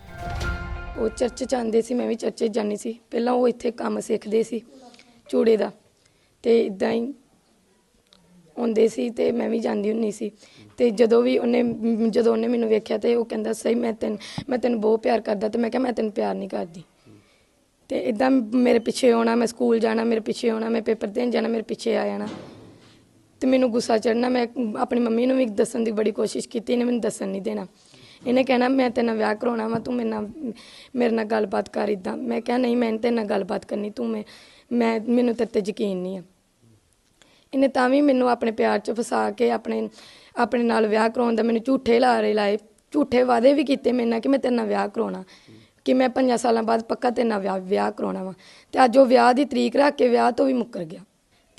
ਉਹ ਚਰਚ ਚ ਸੀ, ਮੈਂ ਵੀ ਚਰਚ ਜਾਂਦੀ ਸੀ। ਪਹਿਲਾਂ ਉਹ ਇੱਥੇ ਕੰਮ ਸਿੱਖਦੇ ਸੀ, ਚੂੜੇ ਦਾ। ਤੇ ਇਦਾਂ ਹੀ ਆਉਂਦੇ ਸੀ ਤੇ ਮੈਂ ਵੀ ਜਾਂਦੀ ਹੁੰਨੀ ਸੀ। ਤੇ ਜਦੋਂ ਵੀ ਉਹਨੇ ਮ- ਜਦੋਂ ਉਹਨੇ ਮੈਨੂੰ ਵੇਖਿਆ ਤੇ ਉਹ ਕਹਿੰਦਾ, ਸਹੀ, ਮੈਂ ਤੈਨੂੰ ਮੈਂ ਤੈਨੂੰ ਬਹੁਤ ਪਿਆਰ ਕਰਦਾ। ਤੇ ਮੈਂ ਕਿਹਾ, ਮੈਂ ਤੈਨੂੰ ਪਿਆਰ ਨਹੀਂ ਕਰਦੀ। ਤੇ ਇਦਾਂ ਮੇਰੇ ਪਿੱਛੇ ਆਉਣਾ, ਮੈਂ ਸਕੂਲ ਜਾਣਾ, ਮੇਰੇ ਪਿੱਛੇ ਆਉਣਾ, ਮੈਂ ਪੇਪਰ ਦੇਣ ਜਾਣਾ, ਮੇਰੇ ਪਿੱਛੇ ਆ ਜਾਣਾ। ਤੇ ਮੈਨੂੰ ਗੁੱਸਾ ਚੜਨਾ ਮੈਂ ਆਪਣੀ ਮੰਮੀ ਨੂੰ ਵੀ ਦੱਸਣ ਦੀ ਬੜੀ ਕੋਸ਼ਿਸ਼ ਕੀਤੀ, ਇਹਨੇ ਮੈਨੂੰ ਦੱਸਣ ਨਹੀਂ ਦੇਣਾ। ਇਹਨੇ ਕਹਿਣਾ, ਮੈਂ ਤੇਰੇ ਨਾਲ ਵਿਆਹ ਕਰਾਉਣਾ ਵਾ, ਤੂੰ ਮੇਰੇ ਨਾਲ ਮੇਰੇ ਨਾਲ ਗੱਲਬਾਤ ਕਰ ਇਦਾਂ ਮੈਂ ਕਿਹਾ, ਨਹੀਂ, ਮੈਂ ਤੇਰੇ ਨਾਲ ਗੱਲਬਾਤ ਕਰਨੀ, ਤੂੰ ਮੈਂ ਮੈਂ, ਮੈਨੂੰ ਤੇਰੇ ਤੇ ਯਕੀਨ ਨਹੀਂ ਆ। ਇਹਨੇ ਤਾਂ ਵੀ ਮੈਨੂੰ ਆਪਣੇ ਪਿਆਰ 'ਚ ਫਸਾ ਕੇ ਆਪਣੇ ਆਪਣੇ ਨਾਲ ਵਿਆਹ ਕਰਾਉਣ ਦਾ ਮੈਨੂੰ ਝੂਠੇ ਲਾਰੇ ਲਾਏ, ਝੂਠੇ ਵਾਅਦੇ ਵੀ ਕੀਤੇ ਮੇਰੇ ਨਾਲ ਕਿ ਮੈਂ ਤੇਰੇ ਨਾਲ ਵਿਆਹ ਕਰਾਉਣਾ। ਕਿ ਮੈਂ ਪੰਜਾਂ ਸਾਲਾਂ ਬਾਅਦ ਪੱਕਾ ਤੇਰੇ ਨਾਲ ਵਿਆਹ ਵਿਆਹ ਕਰਾਉਣਾ ਵਾ। ਤੇ ਅੱਜ ਉਹ ਵਿਆਹ ਦੀ ਤਰੀਕ ਰੱਖ ਕੇ ਵਿਆਹ ਤੋਂ ਵੀ ਮੁੱਕਰ ਗਿਆ।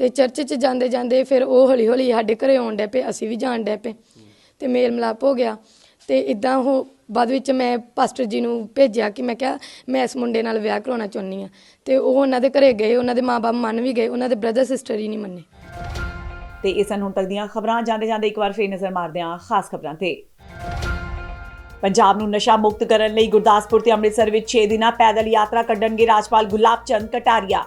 ਤੇ ਚਰਚ 'ਚ ਜਾਂਦੇ ਜਾਂਦੇ ਫਿਰ ਉਹ ਹੌਲੀ ਹੌਲੀ ਸਾਡੇ ਘਰੇ ਆਉਣ ਡੈ ਪਏ ਅਸੀਂ ਵੀ ਜਾਣ ਡੈ ਪਏ ਤੇ ਮੇਲ ਮਿਲਾਪ ਹੋ ਗਿਆ। ਤੇ ਇਦਾਂ ਉਹ ਬਾਅਦ ਵਿੱਚ ਮੈਂ ਪਾਸਟਰ ਜੀ ਨੂੰ ਭੇਜਿਆ ਕਿ ਮੈਂ ਕਿਹਾ, ਮੈਂ ਇਸ ਮੁੰਡੇ ਨਾਲ ਵਿਆਹ ਕਰਾਉਣਾ ਚਾਹੁੰਦੀ ਆ ਤੇ ਉਹ ਉਹਨਾਂ ਦੇ ਘਰੇ ਗਏ, ਉਹਨਾਂ ਦੇ ਮਾਪੇ ਮੰਨ ਵੀ ਗਏ, ਉਹਨਾਂ ਦੇ ਬ੍ਰਦਰ ਸਿਸਟਰ ਹੀ ਨਹੀਂ ਮੰਨੇ। ਤੇ ਇਹ ਸਨ ਹੁਣ ਤੱਕ ਦੀਆਂ ਖਬਰਾਂ। ਜਾਂਦੇ ਜਾਂਦੇ ਇੱਕ ਵਾਰ ਫੇਰ ਨਜ਼ਰ ਮਾਰਦੇ ਹਾਂ ਖਾਸ ਖਬਰਾਂ ਤੇ। ਪੰਜਾਬ ਨੂੰ ਨਸ਼ਾ ਮੁਕਤ ਕਰਨ ਲਈ ਗੁਰਦਾਸਪੁਰ ਤੇ ਅੰਮ੍ਰਿਤਸਰ ਵਿੱਚ 6 ਦਿਨਾਂ ਪੈਦਲ ਯਾਤਰਾ ਕੱਢਣਗੇ ਰਾਜਪਾਲ ਗੁਲਾਬ ਚੰਦ ਕਟਾਰੀਆ।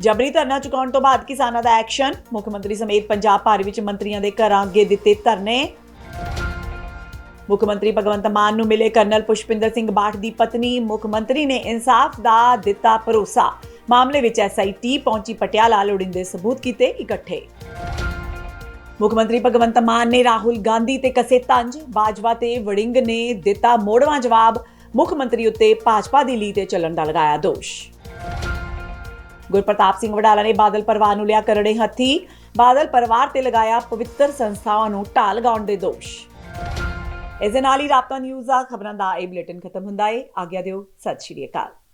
ਜਬਰੀ ਧਰਨਾ ਚੁਕਾਉਣ ਤੋਂ ਬਾਅਦ ਕਿਸਾਨਾਂ ਦਾ ਐਕਸ਼ਨ। ਮੁੱਖ ਮੰਤਰੀ ਸਮੇਤ ਪੰਜਾਬ ਭਰ ਵਿੱਚ ਮੰਤਰੀਆਂ ਦੇ ਘਰਾਂ ਅੱਗੇ ਦਿੱਤੇ ਧਰਨੇ। ਮੁੱਖ ਮੰਤਰੀ ਭਗਵੰਤ ਮਾਨ ਨੂੰ ਮਿਲੇ ਕਰਨਲ ਪੁਸ਼ਪਿੰਦਰ ਸਿੰਘ ਬਾਠ ਦੀ ਪਤਨੀ। ਮੁੱਖ ਮੰਤਰੀ ਨੇ ਇਨਸਾਫ ਦਾ ਦਿੱਤਾ ਭਰੋਸਾ। ਮਾਮਲੇ ਵਿੱਚ ਐਸਆਈਟੀ ਪਹੁੰਚੀ ਪਟਿਆਲਾ, ਲੋੜੀਂਦੇ ਸਬੂਤ ਕੀਤੇ ਇਕੱਠੇ। ਮੁੱਖ ਮੰਤਰੀ ਭਗਵੰਤ ਮਾਨ ਨੇ ਰਾਹੁਲ ਗਾਂਧੀ ਤੇ ਕਸੇ ਤੰਜ। ਬਾਜਵਾ ਤੇ ਵੜਿੰਗ ਨੇ ਦਿੱਤਾ ਮੋੜਵਾਂ ਜਵਾਬ। ਮੁੱਖ ਮੰਤਰੀ ਉੱਤੇ ਭਾਜਪਾ ਦੀ ਲੀ ਤੇ ਚੱਲਣ ਦਾ ਲਗਾਇਆ ਦੋਸ਼। ਗੁਰਪ੍ਰਤਾਪ ਸਿੰਘ ਵਡਾਲਾ ਨੇ ਬਾਦਲ ਪਰਿਵਾਰ ਨੂੰ ਲਿਆ ਕਰੜੇ ਹੱਥੀ। ਬਾਦਲ ਪਰਿਵਾਰ ਤੇ ਲਗਾਇਆ ਪਵਿੱਤਰ ਸੰਸਥਾਵਾਂ ਨੂੰ ਢਾਲ ਲਗਾਉਣ ਦੇ ਦੋਸ਼। ਇਸ ਦੇ ਨਾਲ ਹੀ ਰਾਪਤਾ ਨਿਊਜ਼ ਦਾ ਖਬਰਾਂ ਦਾ ਇਹ ਬੁਲੇਟਿਨ ਖਤਮ ਹੁੰਦਾ ਹੈ ਆਗਿਆ ਦਿਓ, ਸਤਿ ਸ਼੍ਰੀ ਅਕਾਲ।